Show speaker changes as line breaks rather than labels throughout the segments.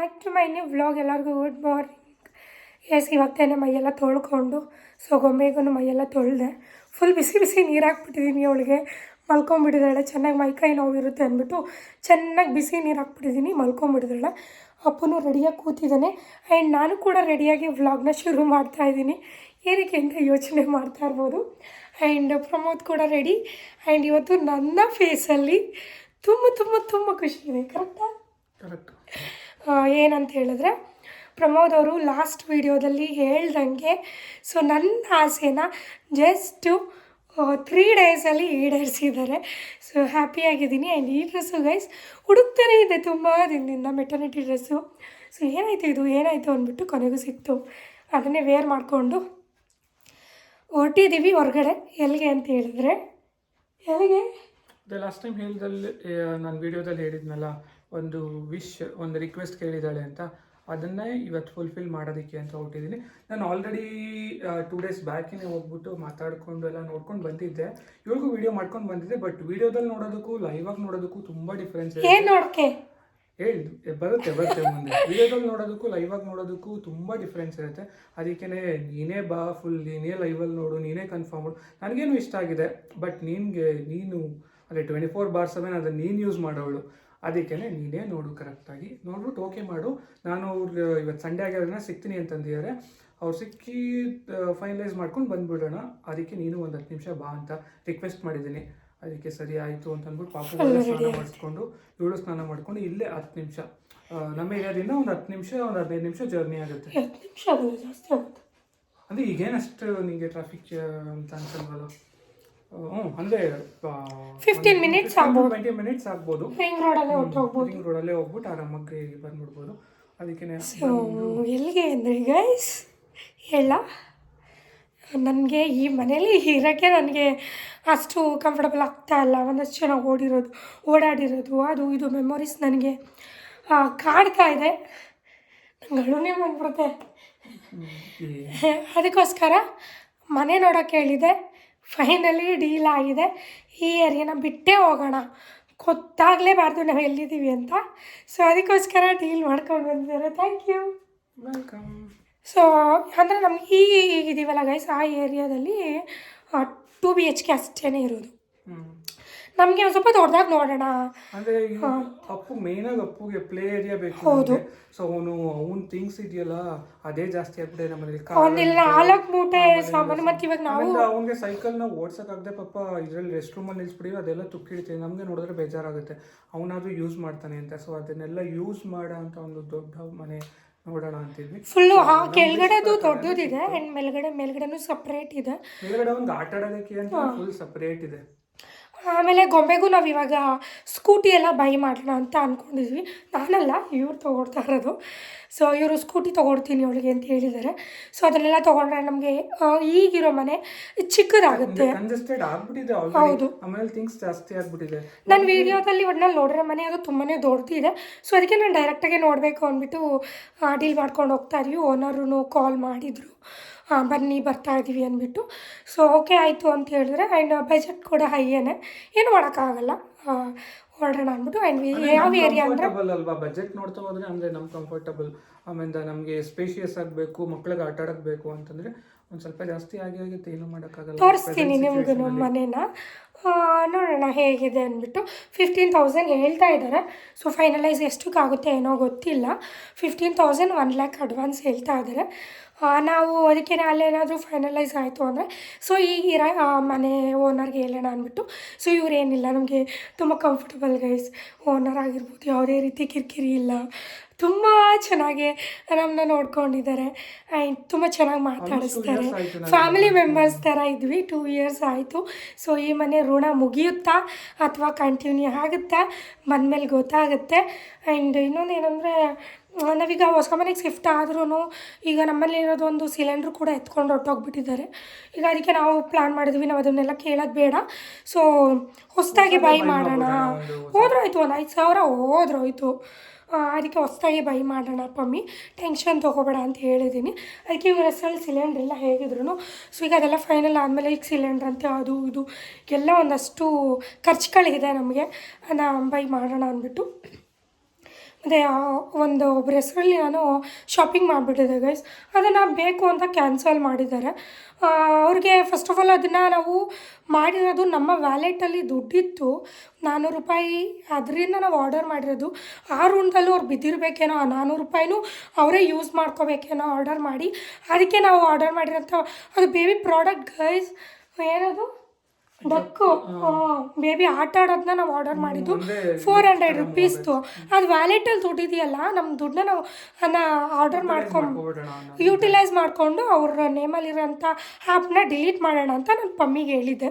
Back to my new vlog ಎಲ್ಲರಿಗೂ good morning S ಇವತ್ತೇನೆ ತಾನೇ ಮೈಯೆಲ್ಲ ತೊಳ್ಕೊಂಡು ಸೊ ಗೊಂಬೆಗೂ ಮೈಯೆಲ್ಲ ತೊಳೆದೆ. ಫುಲ್ ಬಿಸಿ ಬಿಸಿ ನೀರು ಹಾಕ್ಬಿಟ್ಟಿದ್ದೀನಿ ಅವಳಿಗೆ. ಮಲ್ಕೊಂಬಿಟ್ಟಿದ್ದಾಳೆ. ಚೆನ್ನಾಗಿ ಮೈಕೈ ನೋವಿರುತ್ತೆ ಅಂದ್ಬಿಟ್ಟು ಚೆನ್ನಾಗಿ ಬಿಸಿ ನೀರು ಹಾಕ್ಬಿಟ್ಟಿದ್ದೀನಿ ಮಲ್ಕೊಂಬಿಟ್ಟಿದ್ದಾಳೆ. ಅಪ್ಪನೂ ರೆಡಿಯಾಗಿ ಕೂತಿದ್ದಾನೆ. ಆ್ಯಂಡ್ ನಾನು ಕೂಡ ರೆಡಿಯಾಗಿ ವ್ಲಾಗ್ನ ಶುರು ಮಾಡ್ತಾ ಇದ್ದೀನಿ. ಏನಕ್ಕೆ ಅಂತ ಯೋಚನೆ ಮಾಡ್ತಾ ಇರ್ಬೋದು. ಆ್ಯಂಡ್ ಪ್ರಮೋದ್ ಕೂಡ ರೆಡಿ ಆ್ಯಂಡ್ ಇವತ್ತು ನನ್ನ ಫೇಸಲ್ಲಿ ತುಂಬ ತುಂಬ ತುಂಬ ಖುಷಿ ಇದೆ. ಕರೆಕ್ಟಾ
ಕರೆಕ್ಟ್
ಏನಂತ ಹೇಳಿದ್ರೆ, ಪ್ರಮೋದ್ ಅವರು ಲಾಸ್ಟ್ ವಿಡಿಯೋದಲ್ಲಿ ಹೇಳ್ದಂಗೆ ಸೊ ನನ್ನ ಆಸೆನ ಜಸ್ಟು ತ್ರೀ ಡೇಸಲ್ಲಿ ಈಡೇರಿಸಿದ್ದಾರೆ. ಸೊ ಹ್ಯಾಪಿಯಾಗಿದ್ದೀನಿ ಆ್ಯಂಡ್ ಈ ಡ್ರೆಸ್ಸು ಗೈಸ್ ಹುಡುಕ್ತಾನೆ ಇದೆ ತುಂಬ ದಿನದಿಂದ ಮೆಟರ್ನಿಟಿ ಡ್ರೆಸ್ಸು ಸೊ ಏನಾಯಿತು ಇದು? ಏನಾಯಿತು ಅಂದ್ಬಿಟ್ಟು ಕೊನೆಗೂ ಸಿಕ್ತು. ಅದನ್ನೇ ವೇರ್ ಮಾಡಿಕೊಂಡು ಹೊರಟಿದ್ದೀವಿ ಹೊರಗಡೆ. ಎಲ್ಲಿಗೆ ಅಂತ ಹೇಳಿದ್ರೆ? ಎಲ್ಲಿಗೆ
ಲಾಸ್ಟ್ ಟೈಮ್ ಹೇಳಿದಲ್ಲಿ ನಾನು ವಿಡಿಯೋದಲ್ಲಿ ಹೇಳಿದ್ನಲ್ಲ ಒಂದು ವಿಶ್ ಒಂದು ರಿಕ್ವೆಸ್ಟ್ ಕೇಳಿದ್ದಾಳೆ ಅಂತ ಅದನ್ನೇ ಇವತ್ತು ಫುಲ್ಫಿಲ್ ಮಾಡೋದಕ್ಕೆ ಅಂತ ಹೊರಟಿದ್ದೀನಿ. ನಾನು ಆಲ್ರೆಡಿ ಟೂ ಡೇಸ್ ಬ್ಯಾಕಿನೇ ಹೋಗ್ಬಿಟ್ಟು ಮಾತಾಡ್ಕೊಂಡು ಎಲ್ಲ ನೋಡ್ಕೊಂಡು ಬಂದಿದ್ದೆ. ಇವ್ರಿಗೂ ವಿಡಿಯೋ ಮಾಡ್ಕೊಂಡು ಬಂದಿದ್ದೆ ಬಟ್ ವಿಡಿಯೋದಲ್ಲಿ ನೋಡೋದಕ್ಕೂ ಲೈವ್ ಆಗಿ ನೋಡೋದಕ್ಕೂ ತುಂಬ ಡಿಫ್ರೆನ್ಸ್ ಇದೆ ಹೇಳಿ ಬರುತ್ತೆ ಬರುತ್ತೆ ಮುಂದೆ. ವಿಡಿಯೋದಲ್ಲಿ ನೋಡೋದಕ್ಕೂ ಲೈವ್ ಆಗಿ ನೋಡೋದಕ್ಕೂ ತುಂಬ ಡಿಫ್ರೆನ್ಸ್ ಇರುತ್ತೆ. ಅದಕ್ಕೇ ನೀನೇ ಬಾ ಫುಲ್ ನೀನೇ ಲೈವಲ್ಲಿ ನೋಡು ನೀನೇ ಕನ್ಫರ್ಮ್ ಮಾಡು. ನನಗೇನು ಇಷ್ಟ ಆಗಿದೆ ಬಟ್ ನಿನಗೆ ನೀನು ಅದೇ ಟ್ವೆಂಟಿ ಫೋರ್ ಬಾರ್ ಸೆವೆನ್ ಅದನ್ನು ನೀನು ಯೂಸ್ ಮಾಡೋಳು ಅದಕ್ಕೇ ನೀನೇ ನೋಡು ಕರೆಕ್ಟಾಗಿ ನೋಡ್ಬಿಟ್ಟು ಓಕೆ ಮಾಡು. ನಾನು ಅವ್ರಿಗೆ ಇವತ್ತು ಸಂಡೇ ಆಗಿರೋದನ್ನ ಸಿಗ್ತೀನಿ ಅಂತಂದಿದ್ದಾರೆ ಅವ್ರು ಸಿಕ್ಕಿ ಫೈನಲೈಸ್ ಮಾಡ್ಕೊಂಡು ಬಂದ್ಬಿಡೋಣ. ಅದಕ್ಕೆ ನೀನು ಒಂದು ಹತ್ತು ನಿಮಿಷ ಬಾ ಅಂತ ರಿಕ್ವೆಸ್ಟ್ ಮಾಡಿದ್ದೀನಿ. ಅದಕ್ಕೆ ಸರಿ ಆಯಿತು ಅಂತ ಅಂದ್ಬಿಟ್ಟು ಪಾಪು ಸ್ನಾನ ಮಾಡಿಸ್ಕೊಂಡು ಏಳು ಸ್ನಾನ ಮಾಡ್ಕೊಂಡು ಇಲ್ಲೇ ಹತ್ತು ನಿಮಿಷ. ನಮ್ಮ ಏರಿಯಾದಿಂದ ಒಂದು ಹತ್ತು ನಿಮಿಷ ಒಂದು ಹದಿನೈದು ನಿಮಿಷ ಜರ್ನಿ ಆಗುತ್ತೆ. ಅಂದರೆ ಈಗೇನಷ್ಟು ನಿಮಗೆ ಟ್ರಾಫಿಕ್ ಅಂತ ಅನ್ಸಲ್ವಲ್ಲ? ಹ್ಞೂ ಅಂದರೆ
15 ಮಿನಿಟ್ಸ್ ಆಗ್ಬೋದು.
ಟ್ವೆಂಟಿ ಮಿನಿಟ್ಸ್ ಆಗ್ಬೋದು.
ಹೆಂಗ್ ರೋಡಲ್ಲೇ ಹೊರಟೋಗ್ಬೋದು.
ರಿಂಗ್ ರೋಡಲ್ಲೇ ಹೋಗ್ಬಿಟ್ಟು ಆರಾಮಾಗಿ ಬಂದ್ಬಿಡ್ಬೋದು. ಅದಕ್ಕೆ
ಸೊ ಎಲ್ಲಿಗೆ ಅಂದರೆ ಗೈಸ್ ಹೇಳ. ನನಗೆ ಈ ಮನೇಲಿ ಇರೋಕ್ಕೆ ನನಗೆ ಅಷ್ಟು ಕಂಫರ್ಟಬಲ್ ಆಗ್ತಾ ಇಲ್ಲ. ಒಂದಷ್ಟು ಚೆನ್ನಾಗಿ ಓಡಿರೋದು ಓಡಾಡಿರೋದು ಅದು ಇದು ಮೆಮೊರೀಸ್ ನನಗೆ ಕಾಡ್ತಾ ಇದೆ. ನಂಗೆ ಅಳುನೇ ಬಂದ್ಬಿಡುತ್ತೆ. ಅದಕ್ಕೋಸ್ಕರ ಮನೆ ನೋಡೋಕ್ಕೆ ಹೇಳಿದೆ. ಫೈನಲಿ ಡೀಲ್ ಆಗಿದೆ. ಈ ಏರಿಯಾನ ಬಿಟ್ಟೇ ಹೋಗೋಣ. ಗೊತ್ತಾಗಲೇಬಾರ್ದು ನಾವು ಎಲ್ಲಿದ್ದೀವಿ ಅಂತ. ಸೊ ಅದಕ್ಕೋಸ್ಕರ ಡೀಲ್ ಮಾಡ್ಕೊಂಡು ಬಂದಿದ್ದಾರೆ. ಥ್ಯಾಂಕ್ ಯು
ವೆಲ್ಕಮ್
ಸೊ ಅಂದರೆ ನಮ್ಗೆ ಈ ಇದೀವಲ್ಲ ಗೈಸ್ ಆ ಏರಿಯಾದಲ್ಲಿ ಟು ಬಿ ಎಚ್ ಕೆ ಅಷ್ಟೇ ಇರೋದು. ನಮಗೆ ಒಂದು ಸ್ವಲ್ಪ ದೊಡ್ಡದಾಗಿ ನೋಡೋಣ.
ಅಂದ್ರೆ ಇವ್ನು ಅಪ್ಪು ಮೇನ್ ಆಗಿ ಅಪ್ಪುಗೆ ಪ್ಲೇ ಏರಿಯಾ ಬೇಕು
ಹೌದು.
ಸೊ ಅವನು ಅವನ್ ಥಿಂಗ್ಸ್ ಇದೆಯಲ್ಲ ಅದೇ ಜಾಸ್ತಿ ಆಗ್ಬಿಟ್ಟೆ ನಮ್ಮಲ್ಲಿ
ಅವನ್ನೆಲ್ಲ ನಾಲ್ಕು ಮೂಟೆ ಸಾಮಾನು ಮತ್ತು ಇವಾಗ ನಾವು
ಅವನಿಗೆ ಸೈಕಲ್ನ ನ ಓಡ್ಸಕ್ಕಾಗದೆ ಪಾಪ ಇದ್ರಲ್ಲಿ ರೆಸ್ಟ್ ರೂಮ್ ಅಲ್ಲಿ ನಿಲ್ಸ್ಬಿಡಿ ಅದೆಲ್ಲ ತುಕ್ಕಿಡ್ತೀವಿ ನಮ್ಗೆ ನೋಡಿದ್ರೆ ಬೇಜಾರಾಗುತ್ತೆ. ಅವನಾದ್ರೂ ಯೂಸ್ ಮಾಡ್ತಾನೆ ಅಂತ. ಸೊ ಅದನ್ನೆಲ್ಲ ಯೂಸ್ ಮಾಡೋ ಅಂತ ಒಂದು ದೊಡ್ಡ ಮನೆ ನೋಡೋಣ ಅಂತಿದ್ವಿ.
ಫುಲ್ಲು ಆ ಕೆಳಗಡೆದು ದೊಡ್ಡದಿದೆ ಆ್ಯಂಡ್ ಮೇಲ್ಗಡೆ ಮೇಲ್ಗಡೆನೂ ಸಪ್ರೇಟ್ ಇದೆ.
ಮೇಲ್ಗಡೆ ಒಂದು ಆಟ ಆಡೋದಕ್ಕೆ ಅಂತ ಫುಲ್ ಸಪರೇಟ್ ಇದೆ.
ಆಮೇಲೆ ಗೊಂಬೆಗೂ ನಾವು ಇವಾಗ ಸ್ಕೂಟಿ ಎಲ್ಲ ಬೈ ಮಾಡೋಣ ಅಂತ ಅಂದ್ಕೊಂಡಿದ್ವಿ ನಾನಲ್ಲ ಇವ್ರು ತೊಗೊಳ್ತಾ ಇರೋದು. ಸೊ ಇವರು ಸ್ಕೂಟಿ ತೊಗೊಳ್ತೀನಿ ಅವಳಿಗೆ ಅಂತ ಹೇಳಿದ್ದಾರೆ ಸೊ ಅದನ್ನೆಲ್ಲ ತೊಗೊಂಡ್ರೆ ನಮಗೆ ಈಗಿರೋ ಮನೆ ಚಿಕ್ಕದಾಗುತ್ತೆ. ಹೌದು.
ಜಾಸ್ತಿ ಆಗ್ಬಿಟ್ಟಿದೆ.
ನಾನು ವಿಡಿಯೋದಲ್ಲಿ ಒಟ್ನಲ್ಲಿ ನೋಡಿದ್ರೆ ಮನೆ ಅದು ತುಂಬಾ ದೊಡ್ಡದಿದೆ. ಸೊ ಅದಕ್ಕೆ ನಾನು ಡೈರೆಕ್ಟಾಗಿ ನೋಡಬೇಕು ಅಂದ್ಬಿಟ್ಟು ಡೀಲ್ ಮಾಡ್ಕೊಂಡು ಹೋಗ್ತಾ ಇದೀವಿ. ಓನರು ಕಾಲ್ ಮಾಡಿದರು. ಬನ್ನಿ ಬರ್ತಾ ಇದ್ದೀವಿ ಅಂದ್ಬಿಟ್ಟು. ಸೊ ಓಕೆ ಆಯಿತು ಅಂತ ಹೇಳಿದ್ರೆ ಆ್ಯಂಡ್ ಬಜೆಟ್ ಕೂಡ ಹೈಯೇನೆ. ಏನು ಮಾಡೋಕ್ಕಾಗಲ್ಲ. ಹೊರಡೋಣ ಅಂದ್ಬಿಟ್ಟು ಆ್ಯಂಡ್ ಯಾವ ಏರಿಯಾ ಅಂದರೆ?
ಅಲ್ವಾ? ಬಜೆಟ್ ನೋಡ್ತಾ ಹೋದ್ರೆ ಅಂದರೆ ನಮ್ಮ ಕಂಫರ್ಟಬಲ್ ಆಮೇಲೆ ನಮಗೆ ಸ್ಪೇಷಿಯಸ್ ಆಗಬೇಕು ಮಕ್ಳಿಗೆ ಆಟ ಆಡಕ್ ಬೇಕು ಅಂತಂದರೆ ಒಂದು ಸ್ವಲ್ಪ ಜಾಸ್ತಿ ಆಗಿ ಆಗುತ್ತೆ ಏನು ಮಾಡೋಕ್ಕಾಗಲ್ಲ.
ತೋರಿಸ್ತೀನಿ ನಿಮಗೂ ಮನೇನ. ಆ, ನೋಡೋಣ ಹೇಗಿದೆ ಅಂದ್ಬಿಟ್ಟು. ಫಿಫ್ಟೀನ್ ತೌಸಂಡ್ ಹೇಳ್ತಾ ಇದ್ದಾರೆ. ಸೊ ಫೈನಲೈಸ್ ಎಷ್ಟಕ್ಕಾಗುತ್ತೆ ಏನೋ ಗೊತ್ತಿಲ್ಲ. Fifteen thousand one lakh advance ಹೇಳ್ತಾ ಇದ್ದಾರೆ. ನಾವು ಅದಕ್ಕೆ ಅಲ್ಲೇನಾದರೂ ಫೈನಲೈಸ್ ಆಯಿತು ಅಂದರೆ ಸೊ ಈಗ ಇರೋ ಮನೆ ಓನರ್ಗೆ ಹೇಳೋಣ ಅಂದ್ಬಿಟ್ಟು ಸೊ ಇವ್ರು ಏನಿಲ್ಲ ನಮಗೆ ತುಂಬ ಕಂಫರ್ಟಬಲ್ ಗೈಸ್ ಓನರ್ ಆಗಿರ್ಬೋದು ಯಾವುದೇ ರೀತಿ ಕಿರಿಕಿರಿ ಇಲ್ಲ. ತುಂಬ ಚೆನ್ನಾಗಿ ನಮ್ಮನ್ನ ನೋಡ್ಕೊಂಡಿದ್ದಾರೆ. ಆ್ಯಂಡ್ ತುಂಬ ಚೆನ್ನಾಗಿ ಮಾತಾಡಿಸ್ತಾರೆ. ಫ್ಯಾಮಿಲಿ ಮೆಂಬರ್ಸ್ ಥರ ಇದ್ವಿ ಟೂ ಇಯರ್ಸ್ ಆಯಿತು. ಸೊ ಈ ಮನೆ ಋಣ ಮುಗಿಯುತ್ತಾ ಅಥವಾ ಕಂಟಿನ್ಯೂ ಆಗುತ್ತಾ ಬಂದಮೇಲೆ ಗೊತ್ತಾಗುತ್ತೆ. ಆ್ಯಂಡ್ ಇನ್ನೊಂದು ಏನಂದರೆ ನಾವೀಗ ಹೊಸ ಮನೆಗೆ ಶಿಫ್ಟ್ ಆದ್ರೂ ಈಗ ನಮ್ಮಲ್ಲಿ ಇರೋದು ಒಂದು ಸಿಲಿಂಡ್ರ್ ಕೂಡ ಎತ್ಕೊಂಡು ಹೊರಟೋಗ್ಬಿಟ್ಟಿದ್ದಾರೆ. ಈಗ ಅದಕ್ಕೆ ನಾವು ಪ್ಲ್ಯಾನ್ ಮಾಡಿದ್ವಿ ನಾವು ಅದನ್ನೆಲ್ಲ ಕೇಳೋದು ಬೇಡ. ಸೊ ಹೊಸದಾಗಿ ಬೈ ಮಾಡೋಣ? ಹೋದ್ರೋಯ್ತು ಒಂದು ಐದು ಸಾವಿರ ಹೋದ್ರೋಯ್ತು. ಅದಕ್ಕೆ ಹೊಸದಾಗಿ ಬೈ ಮಾಡೋಣ ಪಮ್ಮಿ. ಟೆನ್ಷನ್ ತೊಗೋಬೇಡ ಅಂತ ಹೇಳಿದ್ದೀನಿ ಅದಕ್ಕೆ ಇವ್ರ ಹೆಸರಲ್ಲಿ ಸಿಲಿಂಡ್ರ್ ಎಲ್ಲ ಹೇಗಿದ್ರು ಸೊ ಈಗ ಅದೆಲ್ಲ ಫೈನಲ್ ಆದಮೇಲೆ ಈಗ ಸಿಲಿಂಡ್ರ್ ಅಂತೆ ಅದು ಇದು ಎಲ್ಲ ಒಂದಷ್ಟು ಖರ್ಚುಗಳಿದೆ ನಮಗೆ. ನಾ ಬೈ ಮಾಡೋಣ ಅಂದ್ಬಿಟ್ಟು. ಮತ್ತು ಒಂದು ಒಬ್ಬರ ಹೆಸರಲ್ಲಿ ನಾನು ಶಾಪಿಂಗ್ ಮಾಡಿಬಿಟ್ಟಿದ್ದೆ ಗೈಸ್ ಅದನ್ನು ಬೇಕು ಅಂತ ಕ್ಯಾನ್ಸಲ್ ಮಾಡಿದ್ದಾರೆ. ಅವ್ರಿಗೆ ಫಸ್ಟ್ ಆಫ್ ಆಲ್ ಅದನ್ನು ನಾವು ಮಾಡಿರೋದು ನಮ್ಮ ವ್ಯಾಲೆಟಲ್ಲಿ ದುಡ್ಡಿತ್ತು. ನಾನ್ನೂರು ರೂಪಾಯಿ ಅದರಿಂದ ನಾವು ಆರ್ಡರ್ ಮಾಡಿರೋದು. ಆ ರೂಮ್ದಲ್ಲೂ ಅವ್ರು ಬಿದ್ದಿರಬೇಕೇನೋ, ಆ ನಾನ್ನೂರು ರೂಪಾಯಿನೂ ಅವರೇ ಯೂಸ್ ಮಾಡ್ಕೋಬೇಕೇನೋ ಆರ್ಡರ್ ಮಾಡಿ. ಅದಕ್ಕೆ ನಾವು ಆರ್ಡರ್ ಮಾಡಿರೋಂಥ ಅದು ಬೇಬಿ ಪ್ರಾಡಕ್ಟ್ ಗೈಸ್ ಏನದು? ಡಕ್ಕು ಬೇಬಿ ಆಟ ಆಡೋದನ್ನ ನಾವು ಆರ್ಡರ್ ಮಾಡಿದ್ದು ಫೋರ್ ಹಂಡ್ರೆಡ್ ರುಪೀಸ್ದು ಅದು ವ್ಯಾಲೆಟಲ್ಲಿ ದುಡ್ಡಿದೆಯಲ್ಲ ನಮ್ಮ ದುಡ್ಡನ್ನ ನಾವು ಅದನ್ನ ಆರ್ಡರ್ ಮಾಡ್ಕೊಂಡು ಯುಟಿಲೈಸ್ ಮಾಡಿಕೊಂಡು ಅವ್ರ ನೇಮಲ್ಲಿರೋಂಥ ಆ್ಯಪ್ನ ಡಿಲೀಟ್ ಮಾಡೋಣ ಅಂತ ನಾನು ಪಮ್ಮಿಗೆ ಹೇಳಿದ್ದೆ.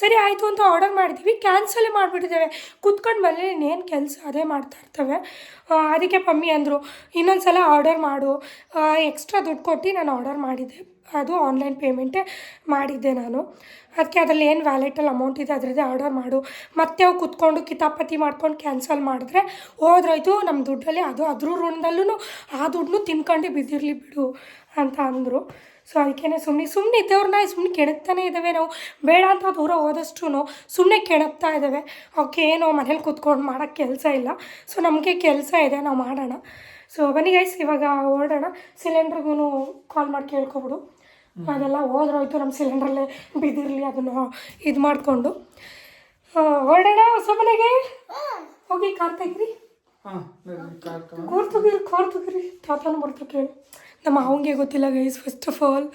ಸರಿ ಆಯಿತು ಅಂತ ಆರ್ಡರ್ ಮಾಡಿದ್ದೀವಿ ಕ್ಯಾನ್ಸಲ್ ಮಾಡಿಬಿಟ್ಟಿದ್ದೇವೆ. ಕುತ್ಕೊಂಡು ಮನೇಲಿ ಇನ್ನೇನು ಕೆಲಸ ಅದೇ ಮಾಡ್ತಾ ಇರ್ತವೆ. ಅದಕ್ಕೆ ಪಮ್ಮಿ ಅಂದರು ಇನ್ನೊಂದು ಸಲ ಆರ್ಡರ್ ಮಾಡು ಎಕ್ಸ್ಟ್ರಾ ದುಡ್ಡು ಕೊಟ್ಟು ನಾನು ಆರ್ಡರ್ ಮಾಡಿದ್ದೆ. ಅದು ಆನ್ಲೈನ್ ಪೇಮೆಂಟೇ ಮಾಡಿದ್ದೆ ನಾನು. ಅದಕ್ಕೆ ಅದರಲ್ಲಿ ಏನು ವ್ಯಾಲೆಟಲ್ಲಿ ಅಮೌಂಟ್ ಇದೆ ಅದರದ್ದೇ ಆರ್ಡರ್ ಮಾಡು. ಮತ್ತೆ ಅವು ಕುತ್ಕೊಂಡು ಕಿತಾಪತಿ ಮಾಡ್ಕೊಂಡು ಕ್ಯಾನ್ಸಲ್ ಮಾಡಿದ್ರೆ ಹೋದ್ರಾಯ್ತು ನಮ್ಮ ದುಡ್ಡಲ್ಲಿ. ಅದು ಅದ್ರ ಋಣದಲ್ಲೂ ಆ ದುಡ್ಡನ್ನೂ ತಿನ್ಕೊಂಡು ಬಿದ್ದಿರಲಿ ಬಿಡು ಅಂತ ಅಂದರು. ಸೊ ಅದಕ್ಕೇ ಸುಮ್ಮನೆ ಸುಮ್ಮನೆ ಇದ್ದವ್ರನ್ನ ಸುಮ್ಮನೆ ಕೆಣಕ್ತಾನೆ ಇದ್ದಾವೆ ನಾವು. ಬೇಡ ಅಂತ ದೂರ ಹೋದಷ್ಟು ಸುಮ್ಮನೆ ಕೆಣಕ್ತಾ ಇದ್ದಾವೆ ಅವಕ್ಕೆ ಏನೋ ಮನೇಲಿ ಕೂತ್ಕೊಂಡು ಮಾಡೋಕ್ಕೆ ಕೆಲಸ ಇಲ್ಲ. ಸೊ ನಮಗೆ ಕೆಲಸ ಇದೆ, ನಾವು ಮಾಡೋಣ. ಸೊ ಬನ್ನಿ ಗೈಸ್ ಇವಾಗ ಓಡೋಣ. ಸಿಲಿಂಡ್ರಿಗೂ ಕಾಲ್ ಮಾಡಿ ಕೇಳ್ಕೊಬಿಡು. ಅದೆಲ್ಲ ಹೋದ್ರೋಯ್ತು ನಮ್ಮ ಸಿಲಿಂಡ್ರಲ್ಲೇ ಬಿದ್ದಿರಲಿ ಅದನ್ನು ಇದು ಮಾಡಿಕೊಂಡು. ಹೊರಡೋಣ ಹೊಸ ಮನೆಗೆ? ಹೋಗಿ ಕಾರ್ ತೆಗ್ರಿ
ಹಾ ಬರ್ರಿ, ಕಾರ್ ತಗೊಂಡು.
ಕೋರ್ ತೆಗೀರಿ ಕಾರ್ ತೆಗೀರಿ ತಾತನೂ ಬರ್ತಾ ಕೇಳಿ. ನಮ್ಮ ಮಾವಂಗೆ ಗೊತ್ತಿಲ್ಲ ಗೈಸ್ ಫಸ್ಟ್ ಆಫ್ ಆಲ್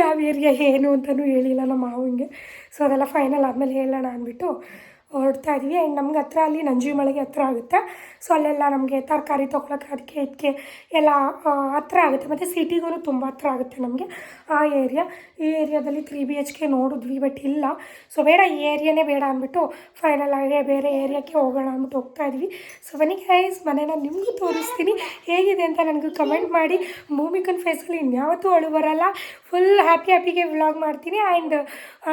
ಯಾವ ಏರಿಯಾ ಏನು ಅಂತಲೂ ಹೇಳಿಲ್ಲ ನಮ್ಮ ಮಾವಂಗೆ. ಸೊ ಅದೆಲ್ಲ ಫೈನಲ್ ಆದಮೇಲೆ ಹೇಳೋಣ ಅಂದ್ಬಿಟ್ಟು ಹೊರಡ್ತಾ ಇದ್ವಿ. ಆ್ಯಂಡ್ ನಮ್ಗೆ ಹತ್ರ ಅಲ್ಲಿ ನಂಜುಮಳೆಗೆ ಹತ್ರ ಆಗುತ್ತೆ? ಸೊ ಅಲ್ಲೆಲ್ಲ ನಮಗೆ ತರಕಾರಿ ತೊಗೊಳಕ್ಕೆ ಅದಕ್ಕೆ ಇದಕ್ಕೆ ಎಲ್ಲ ಹತ್ರ ಆಗುತ್ತೆ. ಮತ್ತು ಸಿಟಿಗೂ ತುಂಬ ಹತ್ರ ಆಗುತ್ತೆ ನಮಗೆ ಆ ಏರಿಯಾ ಈ ಏರಿಯಾದಲ್ಲಿ ತ್ರೀ ಬಿ ಎಚ್ ಕೆ ನೋಡಿದ್ವಿ ಬಟ್ ಇಲ್ಲ. ಸೊ ಬೇಡ, ಈ ಏರಿಯಾನೇ ಬೇಡ ಅಂದ್ಬಿಟ್ಟು ಫೈನಲ್ ಆಗಿ ಬೇರೆ ಏರಿಯಾಕ್ಕೆ ಹೋಗೋಣ ಅಂದ್ಬಿಟ್ಟು ಹೋಗ್ತಾ ಇದ್ವಿ. ಸೊ ಬನ್ನಿ ಗೈಸ್ ಮನೇನ ನಿಮಗೂ ತೋರಿಸ್ತೀನಿ. ಹೇಗಿದೆ ಅಂತ ನನಗೂ ಕಮೆಂಟ್ ಮಾಡಿ. ಭೂಮಿಕನ್ ಫೇಸಲ್ಲಿ ಇನ್ಯಾವತ್ತೂ ಅಳು ಬರಲ್ಲ. ಫುಲ್ ಹ್ಯಾಪಿ ಹ್ಯಾಪಿಗೆ ವ್ಲಾಗ್ ಮಾಡ್ತೀನಿ. ಆ್ಯಂಡ್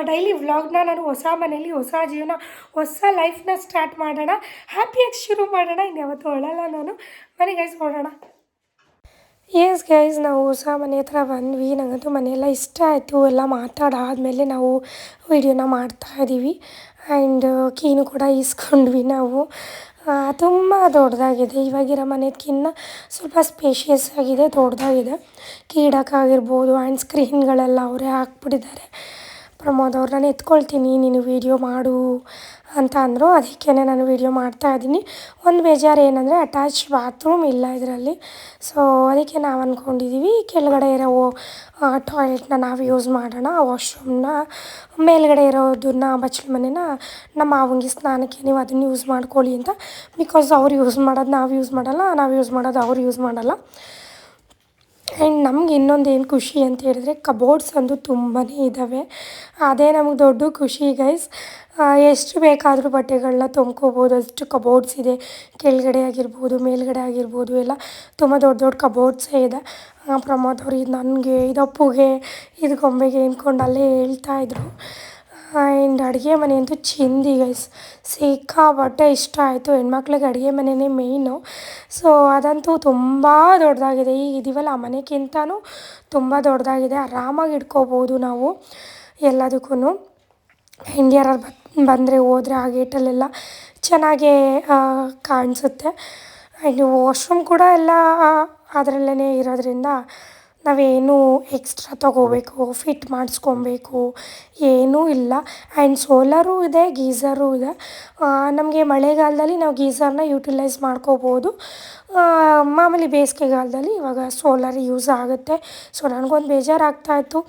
ಡೈಲಿ ವ್ಲಾಗ್ನ ನಾನು ಹೊಸ ಮನೇಲಿ, ಹೊಸ ಜೀವನ, ಹೊಸ ಲೈಫ್ನ ಸ್ಟಾರ್ಟ್ ಮಾಡೋಣ. ಹ್ಯಾಪಿಯಾಗಿ ಶುರು ಮಾಡೋಣ. ಇನ್ಯಾವತ್ತೂ ಅಳಲ್ಲ ನಾನು. ಮನೆ ಗೈಸ್ ನೋಡೋಣ. ಎಸ್ ಗೈಸ್ ನಾವು ಹೊಸ ಮನೆ ಹತ್ರ ಬಂದ್ವಿ. ನನಗಂತೂ ಮನೆಯೆಲ್ಲ ಇಷ್ಟ ಆಯಿತು. ಎಲ್ಲ ಮಾತಾಡಾದಮೇಲೆ ನಾವು ವಿಡಿಯೋನ ಮಾಡ್ತಾ ಇದ್ದೀವಿ. ಆ್ಯಂಡ್ ಕೀನು ಕೂಡ ಇಸ್ಕೊಂಡ್ವಿ ನಾವು. ತುಂಬ ದೊಡ್ಡದಾಗಿದೆ. ಇವಾಗಿರೋ ಮನೆಕ್ಕಿನ್ನ ಸ್ವಲ್ಪ ಸ್ಪೇಷಿಯಸ್ ಆಗಿದೆ, ದೊಡ್ಡದಾಗಿದೆ. ಕೀಡಕ್ಕಾಗಿರ್ಬೋದು ಆ್ಯಂಡ್ ಸ್ಕ್ರೀನ್ಗಳೆಲ್ಲ ಅವರೇ ಹಾಕ್ಬಿಟ್ಟಿದ್ದಾರೆ. ಪ್ರಮೋದ್ ಅವ್ರು ನಾನು ಎತ್ಕೊಳ್ತೀನಿ, ನೀನು ವೀಡಿಯೋ ಮಾಡು ಅಂತ ಅಂದರು. ಅದಕ್ಕೆ ನಾನು ವೀಡಿಯೋ ಮಾಡ್ತಾ ಇದ್ದೀನಿ. ಒಂದು ಬೇಜಾರು ಏನಂದರೆ ಅಟ್ಯಾಚ್ ಬಾತ್ರೂಮ್ ಇಲ್ಲ ಇದರಲ್ಲಿ. ಸೊ ಅದಕ್ಕೆ ನಾವು ಅಂದ್ಕೊಂಡಿದ್ದೀವಿ ಕೆಳಗಡೆ ಇರೋ ಟಾಯ್ಲೆಟ್ನ ನಾವು ಯೂಸ್ ಮಾಡೋಣ. ವಾಶ್ರೂಮ್ನ ಮೇಲ್ಗಡೆ ಇರೋದನ್ನ ಬಚ್ಚಲ ಮನೆನ ನಮ್ಮ ಮಾವಂಗೆ ಸ್ನಾನಕ್ಕೆ ನೀವು ಅದನ್ನು ಯೂಸ್ ಮಾಡ್ಕೊಳ್ಳಿ ಅಂತ. ಬಿಕಾಸ್ ಅವ್ರು ಯೂಸ್ ಮಾಡೋದು ನಾವು ಯೂಸ್ ಮಾಡಲ್ಲ, ನಾವು ಯೂಸ್ ಮಾಡೋದು ಅವ್ರು ಯೂಸ್ ಮಾಡಲ್ಲ. ಆ್ಯಂಡ್ ನಮ್ಗೆ ಇನ್ನೊಂದು ಏನು ಖುಷಿ ಅಂತ ಹೇಳಿದ್ರೆ ಕಬೋರ್ಡ್ಸ್ ಅಂದು ತುಂಬಾ ಇದ್ದಾವೆ ಅದೇ ನಮಗೆ ದೊಡ್ಡ ಖುಷಿ ಗೈಸ್ ಎಷ್ಟು ಬೇಕಾದರೂ ಬಟ್ಟೆಗಳನ್ನ ತೊಳ್ಕೊಬೋದು ಅಷ್ಟು ಕಬೋರ್ಡ್ಸ್ ಇದೆ. ಕೆಳಗಡೆ ಆಗಿರ್ಬೋದು, ಮೇಲ್ಗಡೆ ಆಗಿರ್ಬೋದು ಎಲ್ಲ ತುಂಬ ದೊಡ್ಡ ದೊಡ್ಡ ಕಬೋರ್ಡ್ಸೇ ಇದೆ. ಪ್ರಮೋದ್ ಅವ್ರು ಇದು ನನಗೆ, ಇದು ಅಪ್ಪುಗೆ, ಇದು ಗೊಂಬೆಗೆ ಅಂದ್ಕೊಂಡು ಅಲ್ಲೇ ಹೇಳ್ತಾಯಿದ್ರು ಆ್ಯಂಡ್ ಅಡುಗೆ ಮನೆ ಅಂತೂ ಚಿಂದಿ ಗೈಸ್ ಸಿಕ್ಕಾಪಟ್ಟೆ ಇಷ್ಟ ಆಯಿತು. ಹೆಣ್ಮಕ್ಳಿಗೆ ಅಡುಗೆ ಮನೆಯೇ ಮೇಯ್ನು ಸೊ ಅದಂತೂ ತುಂಬ ದೊಡ್ಡದಾಗಿದೆ. ಈಗ ಇದೀವಲ್ಲ ಆ ಮನೆಗಿಂತನೂ ತುಂಬ ದೊಡ್ಡದಾಗಿದೆ. ಆರಾಮಾಗಿ ಇಟ್ಕೋಬೋದು ನಾವು ಎಲ್ಲದಕ್ಕೂ ಆ್ಯಂಡ್ ಯಾರು ಬಂದರೆ ಹೋದರೆ ಆ ಗೇಟಲ್ಲೆಲ್ಲ ಚೆನ್ನಾಗೇ ಕಾಣಿಸುತ್ತೆ. ಆ್ಯಂಡ್ ವಾಶ್ರೂಮ್ ಕೂಡ ಎಲ್ಲ ಅದರಲ್ಲೇ ಇರೋದ್ರಿಂದ ನಾವೇನು ಎಕ್ಸ್ಟ್ರಾ ತೊಗೋಬೇಕು ಫಿಟ್ ಮಾಡಿಸ್ಕೊಬೇಕು, ಏನೂ ಇಲ್ಲ. ಆ್ಯಂಡ್ ಸೋಲಾರೂ ಇದೆ ಗೀಝರು ಇದೆ. ನಮಗೆ ಮಳೆಗಾಲದಲ್ಲಿ ನಾವು ಗೀಝರ್ನ ಯೂಟಿಲೈಸ್ ಮಾಡ್ಕೋಬೋದು. ಮಾಮೂಲಿ ಬೇಸಿಗೆಗಾಲದಲ್ಲಿ ಇವಾಗ ಸೋಲಾರ್ ಯೂಸ್ ಆಗುತ್ತೆ. ಸೊ ನನಗೊಂದು ಬೇಜಾರಾಗ್ತಾಯಿತ್ತು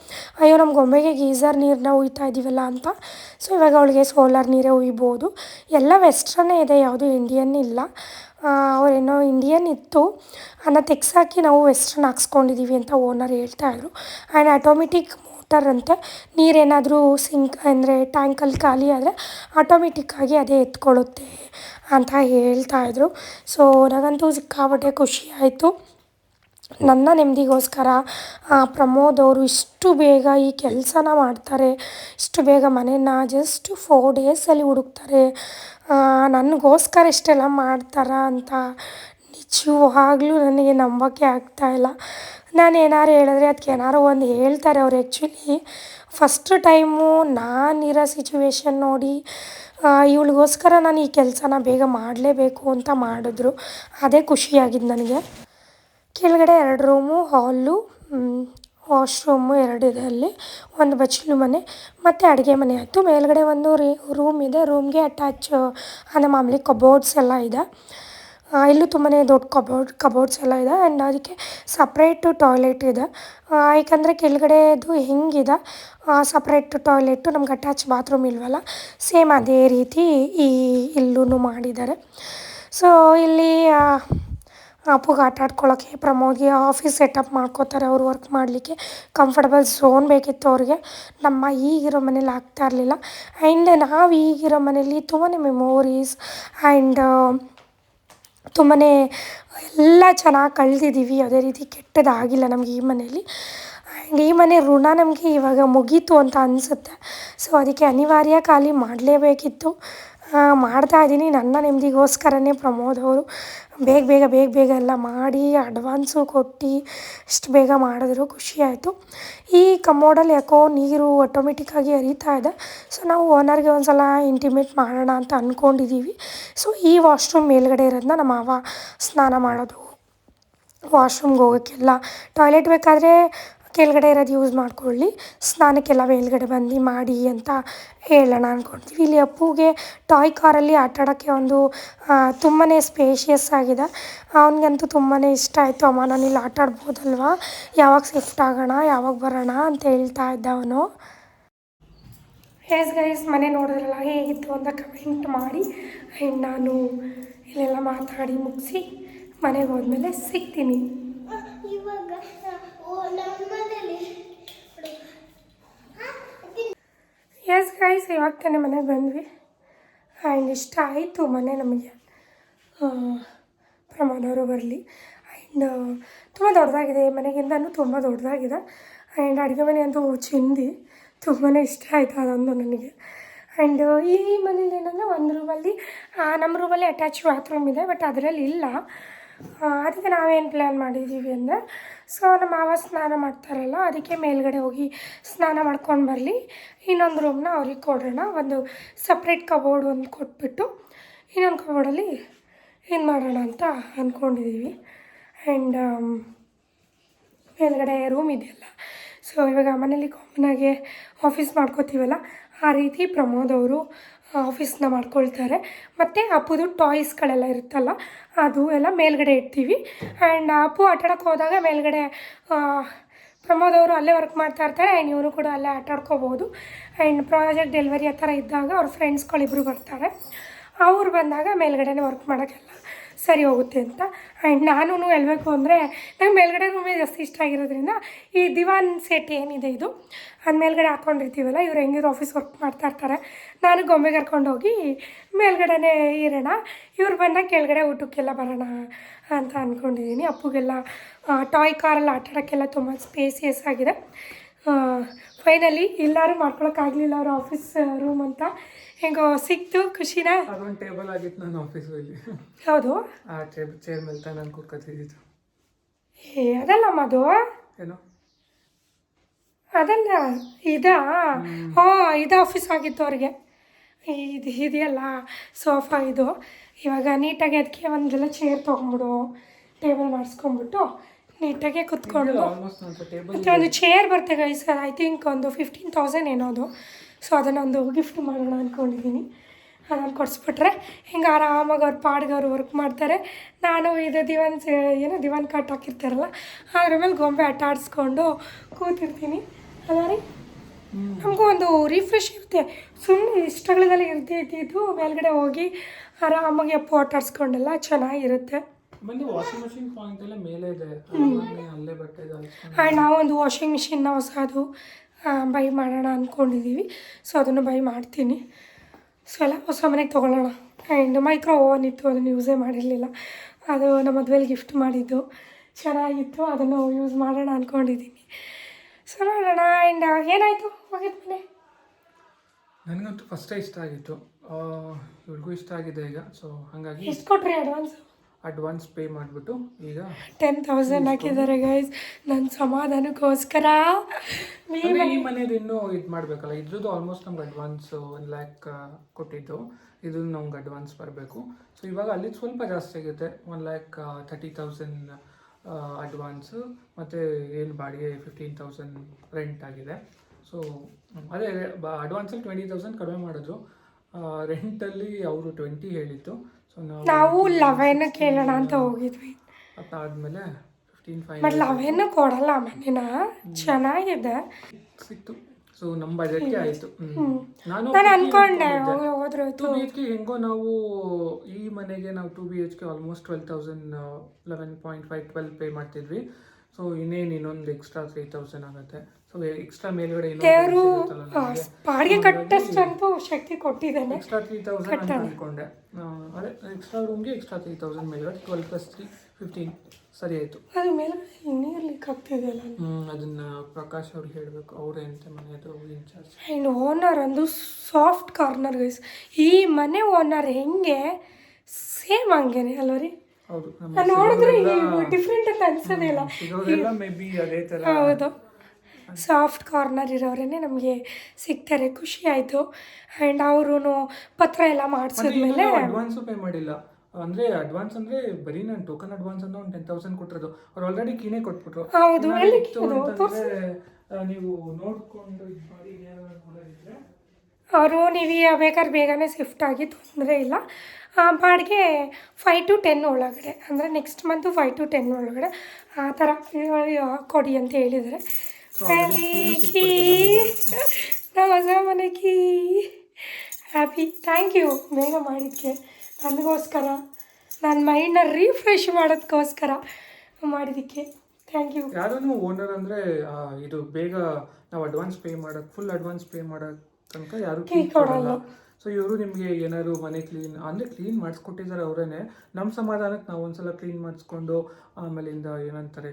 ಅಯ್ಯೋ ನಮ್ಮ ಗೊಂಬೆಗೆ ಗೀಝರ್ ನೀರನ್ನ ಉಯ್ತಾ ಇದ್ದೀವಲ್ಲ ಅಂತ. ಸೊ ಇವಾಗ ಅವಳಿಗೆ ಸೋಲಾರ್ ನೀರೇ ಉಯ್ಬೋದು. ಎಲ್ಲ ವೆಸ್ಟ್ರನ್ನೇ ಇದೆ, ಯಾವುದು ಇಂಡಿಯನ್ ಇಲ್ಲ. ಅವರೇನೋ ಇಂಡಿಯನ್ ಇತ್ತು. ಅದನ್ನ ತೆಗ್ಸಾಕಿ ನಾವು ವೆಸ್ಟ್ರನ್ ಹಾಕ್ಸ್ಕೊಂಡಿದ್ದೀವಿ ಅಂತ ಓನರ್ ಹೇಳ್ತಾಯಿದ್ರು ಆ್ಯಂಡ್ ಆಟೋಮೆಟಿಕ್ ಮೋಟರ್ ಅಂತ. ನೀರೇನಾದರೂ ಸಿಂಕ್ ಅಂದರೆ ಟ್ಯಾಂಕಲ್ಲಿ ಖಾಲಿ ಆದರೆ ಆಟೋಮೆಟಿಕ್ಕಾಗಿ ಅದೇ ಎತ್ಕೊಳ್ಳುತ್ತೆ ಅಂತ ಹೇಳ್ತಾಯಿದ್ರು ಸೊ ನನಗಂತೂ ಸಿಕ್ಕಾಪಟ್ಟೆ ಖುಷಿ ಆಯಿತು. ನನ್ನ ನೆಮ್ಮದಿಗೋಸ್ಕರ ಪ್ರಮೋದ್ ಅವರು ಇಷ್ಟು ಬೇಗ ಈ ಕೆಲಸನ ಮಾಡ್ತಾರೆ, ಇಷ್ಟು ಬೇಗ ಮನೇನ ಜಸ್ಟ್ ಫೋರ್ ಡೇಸಲ್ಲಿ ಹುಡುಕ್ತಾರೆ ನನಗೋಸ್ಕರ ಇಷ್ಟೆಲ್ಲ ಮಾಡ್ತಾರ ಅಂತ ನಿಜವಾಗ್ಲೂ ನನಗೆ ನಂಬೋಕ್ಕೆ ಆಗ್ತಾಯಿಲ್ಲ ನಾನು ಏನಾರು ಹೇಳಿದ್ರೆ ಅದಕ್ಕೆ ಏನಾರು ಒಂದು ಹೇಳ್ತಾರೆ ಅವ್ರು ಆ್ಯಕ್ಚುಲಿ ಫಸ್ಟ್ ಟೈಮು ನಾನಿರೋ ಸಿಚುವೇಶನ್ ನೋಡಿ ಇವಳಿಗೋಸ್ಕರ ನಾನು ಈ ಕೆಲಸನ ಬೇಗ ಮಾಡಲೇಬೇಕು ಅಂತ ಮಾಡಿದ್ರು. ಅದೇ ಖುಷಿಯಾಗಿದ್ದು ನನಗೆ. ಕೆಳಗಡೆ ಎರಡು ರೂಮು, ಹಾಲು ವಾಶ್ರೂಮು ಇದೆ ಅಲ್ಲಿ. ಒಂದು ಬಚ್ಚಲು ಮನೆ, ಮತ್ತು ಅಡುಗೆ ಮನೆ ಆಯಿತು. ಮೇಲ್ಗಡೆ ಒಂದು ರೀ, ರೂಮ್ ಇದೆ. ರೂಮ್ಗೆ ಅಟ್ಯಾಚ್ ಅಂದರೆ ಮಾಮೂಲಿ ಕಬೋರ್ಡ್ಸ್ ಎಲ್ಲ ಇದೆ. ಇಲ್ಲೂ ತುಂಬಾ ದೊಡ್ಡ ಕಬೋರ್ಡ್ ಕಬೋರ್ಡ್ಸ್ ಎಲ್ಲ ಇದೆ. ಆ್ಯಂಡ್ ಅದಕ್ಕೆ ಸಪ್ರೇಟು ಟಾಯ್ಲೆಟ್ ಇದೆ. ಯಾಕಂದರೆ ಕೆಳಗಡೆದು ಹೆಂಗಿದೆ ಸಪ್ರೇಟ್ ಟಾಯ್ಲೆಟು ನಮ್ಗೆ ಅಟ್ಯಾಚ್ ಬಾತ್ರೂಮ್ ಇಲ್ವಲ್ಲ ಸೇಮ್ ಅದೇ ರೀತಿ ಈ ಇಲ್ಲೂ ಮಾಡಿದ್ದಾರೆ. ಸೊ ಇಲ್ಲಿ ಅಪ್ಪುಗೆ ಆಟ ಆಡ್ಕೊಳ್ಳೋಕ್ಕೆ ಪ್ರಮೋದ್ಗೆ ಆಫೀಸ್ ಸೆಟಪ್ ಮಾಡ್ಕೋತಾರೆ. ಅವ್ರು ವರ್ಕ್ ಮಾಡಲಿಕ್ಕೆ ಕಂಫರ್ಟಬಲ್ ಝೋನ್ ಬೇಕಿತ್ತು ಅವ್ರಿಗೆ. ನಮ್ಮ ಈಗಿರೋ ಮನೇಲಿ ಆಗ್ತಾ ಇರಲಿಲ್ಲ. ಆ್ಯಂಡ್ ನಾವು ಈಗಿರೋ ಮನೇಲಿ ತುಂಬಾ ಮೆಮೋರೀಸ್ ಆ್ಯಂಡ್ ತುಂಬಾ ಎಲ್ಲ ಚೆನ್ನಾಗಿ ಕಳೆದಿದ್ದೀವಿ ಯಾವುದೇ ರೀತಿ ಕೆಟ್ಟದಾಗಿಲ್ಲ ನಮಗೆ ಈ ಮನೇಲಿ. ಆ್ಯಂಡ್ ಈ ಮನೆ ಋಣ ನಮಗೆ ಇವಾಗ ಮುಗೀತು ಅಂತ ಅನಿಸುತ್ತೆ. ಸೊ ಅದಕ್ಕೆ ಅನಿವಾರ್ಯ ಖಾಲಿ ಮಾಡಲೇಬೇಕಿತ್ತು. ಮಾಡ್ತಾ ಇದ್ದೀನಿ. ನನ್ನ ನೆಮ್ಮದಿಗೋಸ್ಕರನೇ ಪ್ರಮೋದ್ ಅವರು ಬೇಗ ಬೇಗ ಬೇಗ ಬೇಗ ಎಲ್ಲ ಮಾಡಿ ಅಡ್ವಾನ್ಸು ಕೊಟ್ಟು ಇಷ್ಟು ಬೇಗ ಮಾಡಿದ್ರು ಖುಷಿಯಾಯಿತು ಈ ಕಮೋಡಲ್ಲಿ ಯಾಕೋ ನೀರು ಆಟೋಮೆಟಿಕ್ಕಾಗಿ ಹರಿತಾ ಇದೆ. ಸೊ ನಾವು ಓನರ್ಗೆ ಒಂದು ಸಲ ಇಂಟಿಮೇಟ್ ಮಾಡೋಣ ಅಂತ ಅಂದ್ಕೊಂಡಿದ್ದೀವಿ ಸೊ ಈ ವಾಶ್ರೂಮ್ ಮೇಲ್ಗಡೆ ಇರೋದನ್ನ ನಮ್ಮ ಮಾವ ಸ್ನಾನ ಮಾಡೋದು. ವಾಶ್ರೂಮ್ಗೆ ಹೋಗೋಕ್ಕೆಲ್ಲ ಟಾಯ್ಲೆಟ್ ಬೇಕಾದರೆ ಕೆಳಗಡೆ ಇರೋದು ಯೂಸ್ ಮಾಡ್ಕೊಳ್ಳಿ. ಸ್ನಾನಕ್ಕೆಲ್ಲ ಮೇಲ್ಗಡೆ ಬಂದು ಮಾಡಿ ಅಂತ ಹೇಳೋಣ ಅಂದ್ಕೊಳ್ತೀವಿ ಇಲ್ಲಿ ಅಪ್ಪುಗೆ ಟಾಯ್ ಕಾರಲ್ಲಿ ಆಟಾಡೋಕ್ಕೆ ಒಂದು ತುಂಬಾ ಸ್ಪೇಷಿಯಸ್ ಆಗಿದೆ. ಅವನಿಗಂತೂ ತುಂಬಾ ಇಷ್ಟ ಆಯಿತು. ಅಮ್ಮ, ನಾನು ಇಲ್ಲಿ ಆಟ ಯಾವಾಗ ಶಿಫ್ಟ್ ಆಗೋಣ, ಯಾವಾಗ ಬರೋಣ ಅಂತ ಹೇಳ್ತಾ ಇದ್ದ ಅವನು. ಎಸ್ ಗೈಸ್ ಮನೆ ನೋಡಿದ್ರಲ್ಲ, ಹೇಗಿತ್ತು ಅಂತ ಕಮೆಂಟ್ ಮಾಡಿ. ಆ್ಯಂಡ್ ನಾನು ಇಲ್ಲೆಲ್ಲ ಮಾತಾಡಿ ಮುಗಿಸಿ ಮನೆಗೆ ಹೋದ್ಮೇಲೆ ಸಿಗ್ತೀನಿ.
ಇವಾಗ
ಎಸ್ ಗೈಸ್ ಇವಾಗ ತಾನೇ ಮನೆಗೆ ಬಂದ್ವಿ. ಆ್ಯಂಡ್ ಇಷ್ಟ ಆಯಿತು ಮನೆ ನಮಗೆ. ಪ್ರಮಾಣವರು ಬರಲಿ. ಆ್ಯಂಡ್ ತುಂಬ ದೊಡ್ಡದಾಗಿದೆ. ಮನೆಗಿಂತನೂ ತುಂಬ ದೊಡ್ಡದಾಗಿದೆ. ಆ್ಯಂಡ್ ಅಡುಗೆ ಮನೆ ಅಂತೂ ಚಿಂದಿ. ತುಂಬಾ ಇಷ್ಟ ಆಯಿತು ಅದೊಂದು ನನಗೆ. ಆ್ಯಂಡ್ ಈ ಮನೇಲಿ ಏನಂದರೆ ಒಂದು ರೂಮಲ್ಲಿ ನಮ್ಮ ರೂಮಲ್ಲಿ ಅಟ್ಯಾಚ್ ಬಾತ್ರೂಮ್ ಇದೆ ಬಟ್ ಅದರಲ್ಲಿ ಇಲ್ಲ. ಅದಕ್ಕೆ ನಾವೇನು ಪ್ಲ್ಯಾನ್ ಮಾಡಿದ್ದೀವಿ ಅಂದರೆ ಸೊ ನಮ್ಮ ಮಾವ ಸ್ನಾನ ಮಾಡ್ತಾರಲ್ಲ, ಅದಕ್ಕೆ ಮೇಲ್ಗಡೆ ಹೋಗಿ ಸ್ನಾನ ಮಾಡ್ಕೊಂಡು ಬರಲಿ. ಇನ್ನೊಂದು ರೂಮ್ನ ಅವ್ರಿಗೆ ಕೊಡೋಣ. ಒಂದು ಸಪ್ರೇಟ್ ಕಬೋರ್ಡ್ ಒಂದು ಕೊಟ್ಬಿಟ್ಟು ಇನ್ನೊಂದು ಕಬೋರ್ಡಲ್ಲಿ ಏನು ಮಾಡೋಣ ಅಂತ ಅಂದ್ಕೊಂಡಿದ್ದೀವಿ ಆ್ಯಂಡ್ ಮೇಲ್ಗಡೆ ರೂಮ್ ಇದೆಯಲ್ಲ ಸೊ ಇವಾಗ ಮನೇಲಿ ಕಾಮನಾಗೆ ಆಫೀಸ್ ಮಾಡ್ಕೋತೀವಲ್ಲ, ಆ ರೀತಿ ಪ್ರಮೋದ್ ಅವರು ಆಫೀಸ್ನ ಮಾಡ್ಕೊಳ್ತಾರೆ. ಮತ್ತು ಅಪ್ಪುದು ಟಾಯ್ಸ್ಗಳೆಲ್ಲ ಇರುತ್ತಲ್ಲ, ಅದು ಎಲ್ಲ ಮೇಲ್ಗಡೆ ಇಡ್ತೀವಿ. ಆ್ಯಂಡ್ ಅಪ್ಪು ಆಟಾಡೋಕ್ಕೆ ಹೋದಾಗ ಮೇಲ್ಗಡೆ ಪ್ರಮೋದ್ ಅವರು ಅಲ್ಲೇ ವರ್ಕ್ ಮಾಡ್ತಾ ಇರ್ತಾರೆ ಆ್ಯಂಡ್ ಇವರು ಕೂಡ ಅಲ್ಲೇ ಆಟ ಆಡ್ಕೋಬೋದು ಆ್ಯಂಡ್ ಪ್ರಾಜೆಕ್ಟ್ ಡೆಲಿವರಿ ಆ ಥರ ಇದ್ದಾಗ ಅವ್ರ ಫ್ರೆಂಡ್ಸ್ಗಳಿಬ್ರು ಬರ್ತಾರೆ. ಅವ್ರು ಬಂದಾಗ ಮೇಲ್ಗಡೆನೇ ವರ್ಕ್ ಮಾಡೋಕ್ಕೆಲ್ಲ. ಸರಿ ಹೋಗುತ್ತೆ ಅಂತ. ಆ್ಯಂಡ್ ನಾನು ಹೇಳಬೇಕು ಅಂದರೆ, ನಂಗೆ ಮೇಲ್ಗಡೆ ರೂಮೇ ಜಾಸ್ತಿ ಇಷ್ಟ ಆಗಿರೋದ್ರಿಂದ ಈ ದಿವಾನ್ ಸೆಟ್ ಏನಿದೆ ಇದು, ಅದು ಮೇಲ್ಗಡೆ ಹಾಕ್ಕೊಂಡಿರ್ತೀವಲ್ಲ ಇವ್ರು ಹೆಂಗಿದ್ರು ಆಫೀಸ್ ವರ್ಕ್ ಮಾಡ್ತಾ ಇರ್ತಾರೆ. ನಾನು ಗೊಂಬೆ ಕರ್ಕೊಂಡೋಗಿ ಮೇಲ್ಗಡೆನೇ ಇರೋಣ, ಇವ್ರು ಬಂದಾಗ ಕೆಳಗಡೆ ಊಟಕ್ಕೆಲ್ಲ ಬರೋಣ ಅಂತ ಅಂದ್ಕೊಂಡಿದ್ದೀನಿ ಅಪ್ಪುಗೆಲ್ಲ ಟಾಯ್ ಕಾರಲ್ಲಿ ಆಟ ಆಡೋಕ್ಕೆಲ್ಲ ತುಂಬ ಸ್ಪೇಸಿಯಸ್ ಆಗಿದೆ. ಫೈನಲಿ ಎಲ್ಲರೂ ಮಾಡ್ಕೊಳಕ್ಕಾಗಲಿಲ್ಲ ಅವ್ರ ಆಫೀಸ್ ರೂಮ್ ಅಂತ. ಹೆಂಗೋ ಸಿಕ್ತು ಖುಷಿನಾ?
ಅದೊಂದು ಟೇಬಲ್ ಆಗಿತ್ತು ನನ್ನ ಆಫೀಸಲ್ಲಿ
ಹೌದು?
ಆ ಟೇಬಲ್ ಚೇರ್ ಮೇಲೆ ತಾನು ನಾನು ಕೂತ್ಕೊತಿದ್ದಿದ್ದು
ಏ ಅದಲ್ಲ ಅದು
ಏನೋ?
ಅದಲ್ಲ ಇದಾ? ಓ ಇದು ಆಫೀಸ್ ಆಗಿತ್ತು ಅವ್ರಿಗೆ. ಇದು ಇದೆಯಲ್ಲ ಸೋಫಾ ಇದು. ಇವಾಗ ನೀಟಾಗಿ ಅದಕ್ಕೆ ಒಂದೆಲ್ಲ ಚೇರ್ ತೊಗೊಂಬಿಡು ಟೇಬಲ್ ಮಾಡಿಸ್ಕೊಂಬಿಟ್ಟು ನೀಟಾಗೆ ಕುತ್ಕೊಂಡು. ಮತ್ತು ಒಂದು ಚೇರ್ ಬರುತ್ತೆ ಗೈಸ್ ಐ ಥಿಂಕ್ ಒಂದು ಫಿಫ್ಟೀನ್ ತೌಸಂಡ್ ಏನೋ ಅದು ಅದನ್ನು ಒಂದು ಗಿಫ್ಟ್ ಮಾಡೋಣ ಅಂದ್ಕೊಂಡಿದ್ದೀನಿ ಅದನ್ನು ಕೊಡಿಸ್ಬಿಟ್ರೆ ಹಿಂಗೆ ಆರಾಮಾಗಿ ಅವ್ರ ಪಾಡ್ಗೆ ಅವ್ರು ವರ್ಕ್ ಮಾಡ್ತಾರೆ. ನಾನು ಇದು ದಿವಾನ್ ಏನು ದಿವಾನ್ ಕಾಟ್ ಹಾಕಿರ್ತಾರಲ್ಲ ಅದ್ರ ಮೇಲೆ ಗೊಂಬೆ ಆಟ ಆಡಿಸ್ಕೊಂಡು ಕೂತಿರ್ತೀನಿ. ಅಲ್ಲ ರೀ? ನಮಗೂ ಒಂದು ರಿಫ್ರೆಶ್ ಇರುತ್ತೆ. ಸುಮ್ಮನೆ ಇಷ್ಟಗಳಲ್ಲಿ ಇರ್ತಿ ಇದ್ದಿದ್ದು ಮೇಲ್ಗಡೆ ಹೋಗಿ ಆರಾಮಾಗಿ ಅಪ್ಪು ಆಟ ಆಡಿಸ್ಕೊಂಡೆಲ್ಲ ಚೆನ್ನಾಗಿರುತ್ತೆ ಆ್ಯಂಡ್ ನಾವು ಒಂದು ವಾಷಿಂಗ್ ಮಿಷಿನ್ನ ಹೊಸದು ಬೈ ಮಾಡೋಣ ಅಂದ್ಕೊಂಡಿದ್ದೀವಿ ಸೊ ಅದನ್ನು ಬೈ ಮಾಡ್ತೀನಿ. ಸೊ ಎಲ್ಲ ಹೊಸ ಮನೆಗೆ ತೊಗೊಳ್ಳೋಣ. ಆ್ಯಂಡ್ ಮೈಕ್ರೋ ಓವನ್ ಇತ್ತು ಅದನ್ನು ಯೂಸೇ ಮಾಡಿರಲಿಲ್ಲ. ಅದು ನಮ್ಮ ಮದುವೆಲಿ ಗಿಫ್ಟ್ ಮಾಡಿದ್ದು. ಚೆನ್ನಾಗಿತ್ತು. ಅದನ್ನು ಯೂಸ್ ಮಾಡೋಣ ಅಂದ್ಕೊಂಡಿದ್ದೀನಿ ಸೊ ನೋಡೋಣ. ಆ್ಯಂಡ್ ಏನಾಯಿತು ಹೋಗಿದ ಮನೆ?
ನನಗಂತೂ ಫಸ್ಟೇ ಇಷ್ಟ ಆಗಿತ್ತು. ಇವ್ರಿಗೂ ಇಷ್ಟ ಆಗಿದೆ ಈಗ. ಸೊ ಹಾಗಾಗಿ
ಎಷ್ಟು ಕೊಟ್ರಿ ಅಡ್ವಾನ್ಸ್
ಅಡ್ವಾನ್ಸ್ ಪೇ ಮಾಡಿಬಿಟ್ಟು ಈಗ
ಟೆನ್ ತೌಸಂಡ್ ಹಾಕಿದ್ದಾರೆ ಗೈಸ್ ನನ್ನ ಸಮಾಧಾನಕ್ಕೋಸ್ಕರ.
ಅಂದ್ರೆ ಈ ಮನೇದು ಇನ್ನೂ ಇದು ಮಾಡಬೇಕಲ್ಲ ಇದ್ರದ್ದು ಆಲ್ಮೋಸ್ಟ್ ನಮ್ಗೆ ಅಡ್ವಾನ್ಸ್ ಒನ್ ಲ್ಯಾಕ್ ಕೊಟ್ಟಿದ್ದು. ಇದು ನಮ್ಗೆ ಅಡ್ವಾನ್ಸ್ ಬರಬೇಕು. ಸೊ ಇವಾಗ ಅಲ್ಲಿ ಸ್ವಲ್ಪ ಜಾಸ್ತಿ ಆಗುತ್ತೆ. One lakh thirty thousand advance ಮತ್ತು ಏನು ಬಾಡಿಗೆ ಫಿಫ್ಟೀನ್ ತೌಸಂಡ್ ರೆಂಟ್ ಆಗಿದೆ. ಸೊ ಅದೇ ಅಡ್ವಾನ್ಸಲ್ಲಿ ಟ್ವೆಂಟಿ ತೌಸಂಡ್ ಕಡಿಮೆ ಮಾಡಿದ್ರು. ರೆಂಟಲ್ಲಿ ಅವರು ಟ್ವೆಂಟಿ ಹೇಳಿತ್ತು ನಾವು
ಲವೆನ್ ಕೇಳೋಣ ಅಂತ ಹೋಗಿದ್ವಿ.
ಅದಾದ್ಮೇಲೆ ಫಿಫ್ಟೀನ್ ಫೈವ್
ಲವೆನ್ ಕೊಡಲ್ಲ ಮನೇನ ಚೆನ್ನಾಗಿದೆ.
ಸಿಕ್ತು. ಸೊ ನಮ್ಮ ಬಜೆಟ್ಗೆ ಆಯಿತು. ನಾನು
ನಾನು ಅನ್ಕೊಂಡೆ ಹೋದ್ರೆ
ಟು ಬಿ ಎಚ್ ಕೆ ಹೆಂಗೋ ನಾವು ಈ ಮನೆಗೆ ನಾವು two B H K almost twelve thousand eleven point five twelve pay ಮಾಡ್ತಿದ್ವಿ. ಸೊ ಇನ್ನೇನು ಇನ್ನೊಂದು ಎಕ್ಸ್ಟ್ರಾ ತ್ರೀ ತೌಸಂಡ್ ಆಗುತ್ತೆ. ಸೊ ಎಕ್ಸ್ಟ್ರಾ ಮೇಲ್ಗಡೆ
ದೇವರು ಬಾಡಿಗೆ ಕಟ್ಟಷ್ಟು ಶಕ್ತಿ ಕೊಟ್ಟಿದ್ದಾನೆ.
ಎಕ್ಸ್ಟ್ರಾ ತ್ರೀ ತೌಸಂಡ್ ಅಂತ ಅನ್ಕೊಂಡೆ. ಆ, ಅದೇ ಎಕ್ಸ್ಟ್ರಾ ರೂಮ್ಗೆ ಎಕ್ಸ್ಟ್ರಾ ತ್ರೀ ತೌಸಂಡ್ ಮೇಲ್ಗಡೆ ಟ್ವೆಲ್ ಪ್ಲಸ್ ತ್ರೀ ಫಿಫ್ಟೀನ್ ಸರಿ ಆಯಿತು.
ಅದು ಮೇಲೆ ಇನ್ನೇ ಲೀಕ್ ಆಗ್ತಿದೆಯಲ್ಲ
ಅದನ್ನು ಪ್ರಕಾಶ್ ಅವ್ರಿಗೆ ಹೇಳಬೇಕು. ಅವರೇ ಅಂತ ಹತ್ರ ಇನ್ಚಾರ್ಜ್
ಆ್ಯಂಡ್ ಓನರ್ ಅಂದ್ರೆ ಸಾಫ್ಟ್ ಕಾರ್ನರ್ ಗೈಸ್ ಈ ಮನೆ ಓನರ್ ಹೆಂಗೆ ಸೇಮ್ ಹಂಗೇನೆ ಅಲ್ವ ರೀ
ಹೌದು
ನೋಡಿದ್ರೆ ಡಿಫ್ರೆಂಟ್ ಅಂತ ಅನ್ಸೋದೇ ಇಲ್ಲ. ಹೌದು. ಸಾಫ್ಟ್ ಕಾರ್ನರ್ ಇರೋರೇನೆ ನಮಗೆ ಸಿಗ್ತಾರೆ ಖುಷಿ ಆಯಿತು. ಆ್ಯಂಡ್ ಅವರು ಪತ್ರ ಎಲ್ಲ ಮಾಡಿಸಿದ್ಮೇಲೆ
ಅಡ್ವಾನ್ಸ್ ಪೇ ಮಾಡಿಲ್ಲ. ಅಂದ್ರೆ ಅಡ್ವಾನ್ಸ್ ಅಂದ್ರೆ ಬರೀ ನಾನು ಟೋಕನ್ ಅಡ್ವಾನ್ಸ್ ಅಂತ ಒಂದು ಟೆನ್ ತೌಸಂಡ್ ಕೊಟ್ಟಿರೋದು. ಅವ್ರು ಆಲ್ರೆಡಿ ಕೀನೇ ಕೊಟ್ಬಿಟ್ರು.
ಹೌದು,
ನೀವು ನೋಡ್ಕೊಂಡು ಇದು ಮಾಡಿ ಏನಾದ್ರು ನೋಡೋದಿದ್ರೆ
ಅವರು ನೀವು ಬೇಕಾದ್ರೆ ಬೇಗನೆ ಶಿಫ್ಟ್ ಆಗಿ ತೊಂದರೆ ಇಲ್ಲ. ಬಾಡಿಗೆ ಫೈ ಟು ಟೆನ್ ಒಳಗಡೆ ಅಂದರೆ next month five to ten ಒಳಗಡೆ ಆ ಥರ ಕೊಡಿ ಅಂತ ಹೇಳಿದ್ದಾರೆ. ಕೀ ನಮ್ಮ ಹೊಸ ಮನೆ ಕೀ ಹ್ಯಾಪಿ ಥ್ಯಾಂಕ್ ಯು ಬೇಗ ಮಾಡಿದ್ದಕ್ಕೆ ನನಗೋಸ್ಕರ ನನ್ನ ಮೈಂಡ್ನ ರೀಫ್ರೆಶ್ ಮಾಡೋದಕ್ಕೋಸ್ಕರ ಮಾಡಿದ್ದಕ್ಕೆ ಥ್ಯಾಂಕ್ ಯು
ಯಾರು ಓನರ್ ಅಂದರೆ ಇದು ಬೇಗ ನಾವು ಅಡ್ವಾನ್ಸ್ ಪೇ ಮಾಡೋಕ್ಕೆ ಫುಲ್ ಅಡ್ವಾನ್ಸ್ ಪೇ ಮಾಡಕ್ ತನಕ ಯಾರು ಕೀ ಕೊಡಲ್ಲ ಸೊ ಇವರು ನಿಮಗೆ ಏನಾದ್ರು ಮನೆ ಕ್ಲೀನ್ ಅಂದರೆ ಕ್ಲೀನ್ ಮಾಡಿಸ್ಕೊಟ್ಟಿದ್ದಾರೆ ಅವರೇನೆ. ನಮ್ಮ ಸಮಾಧಾನಕ್ಕೆ ನಾವು ಒಂದ್ಸಲ ಕ್ಲೀನ್ ಮಾಡಿಸ್ಕೊಂಡು ಆಮೇಲಿಂದ ಏನಂತಾರೆ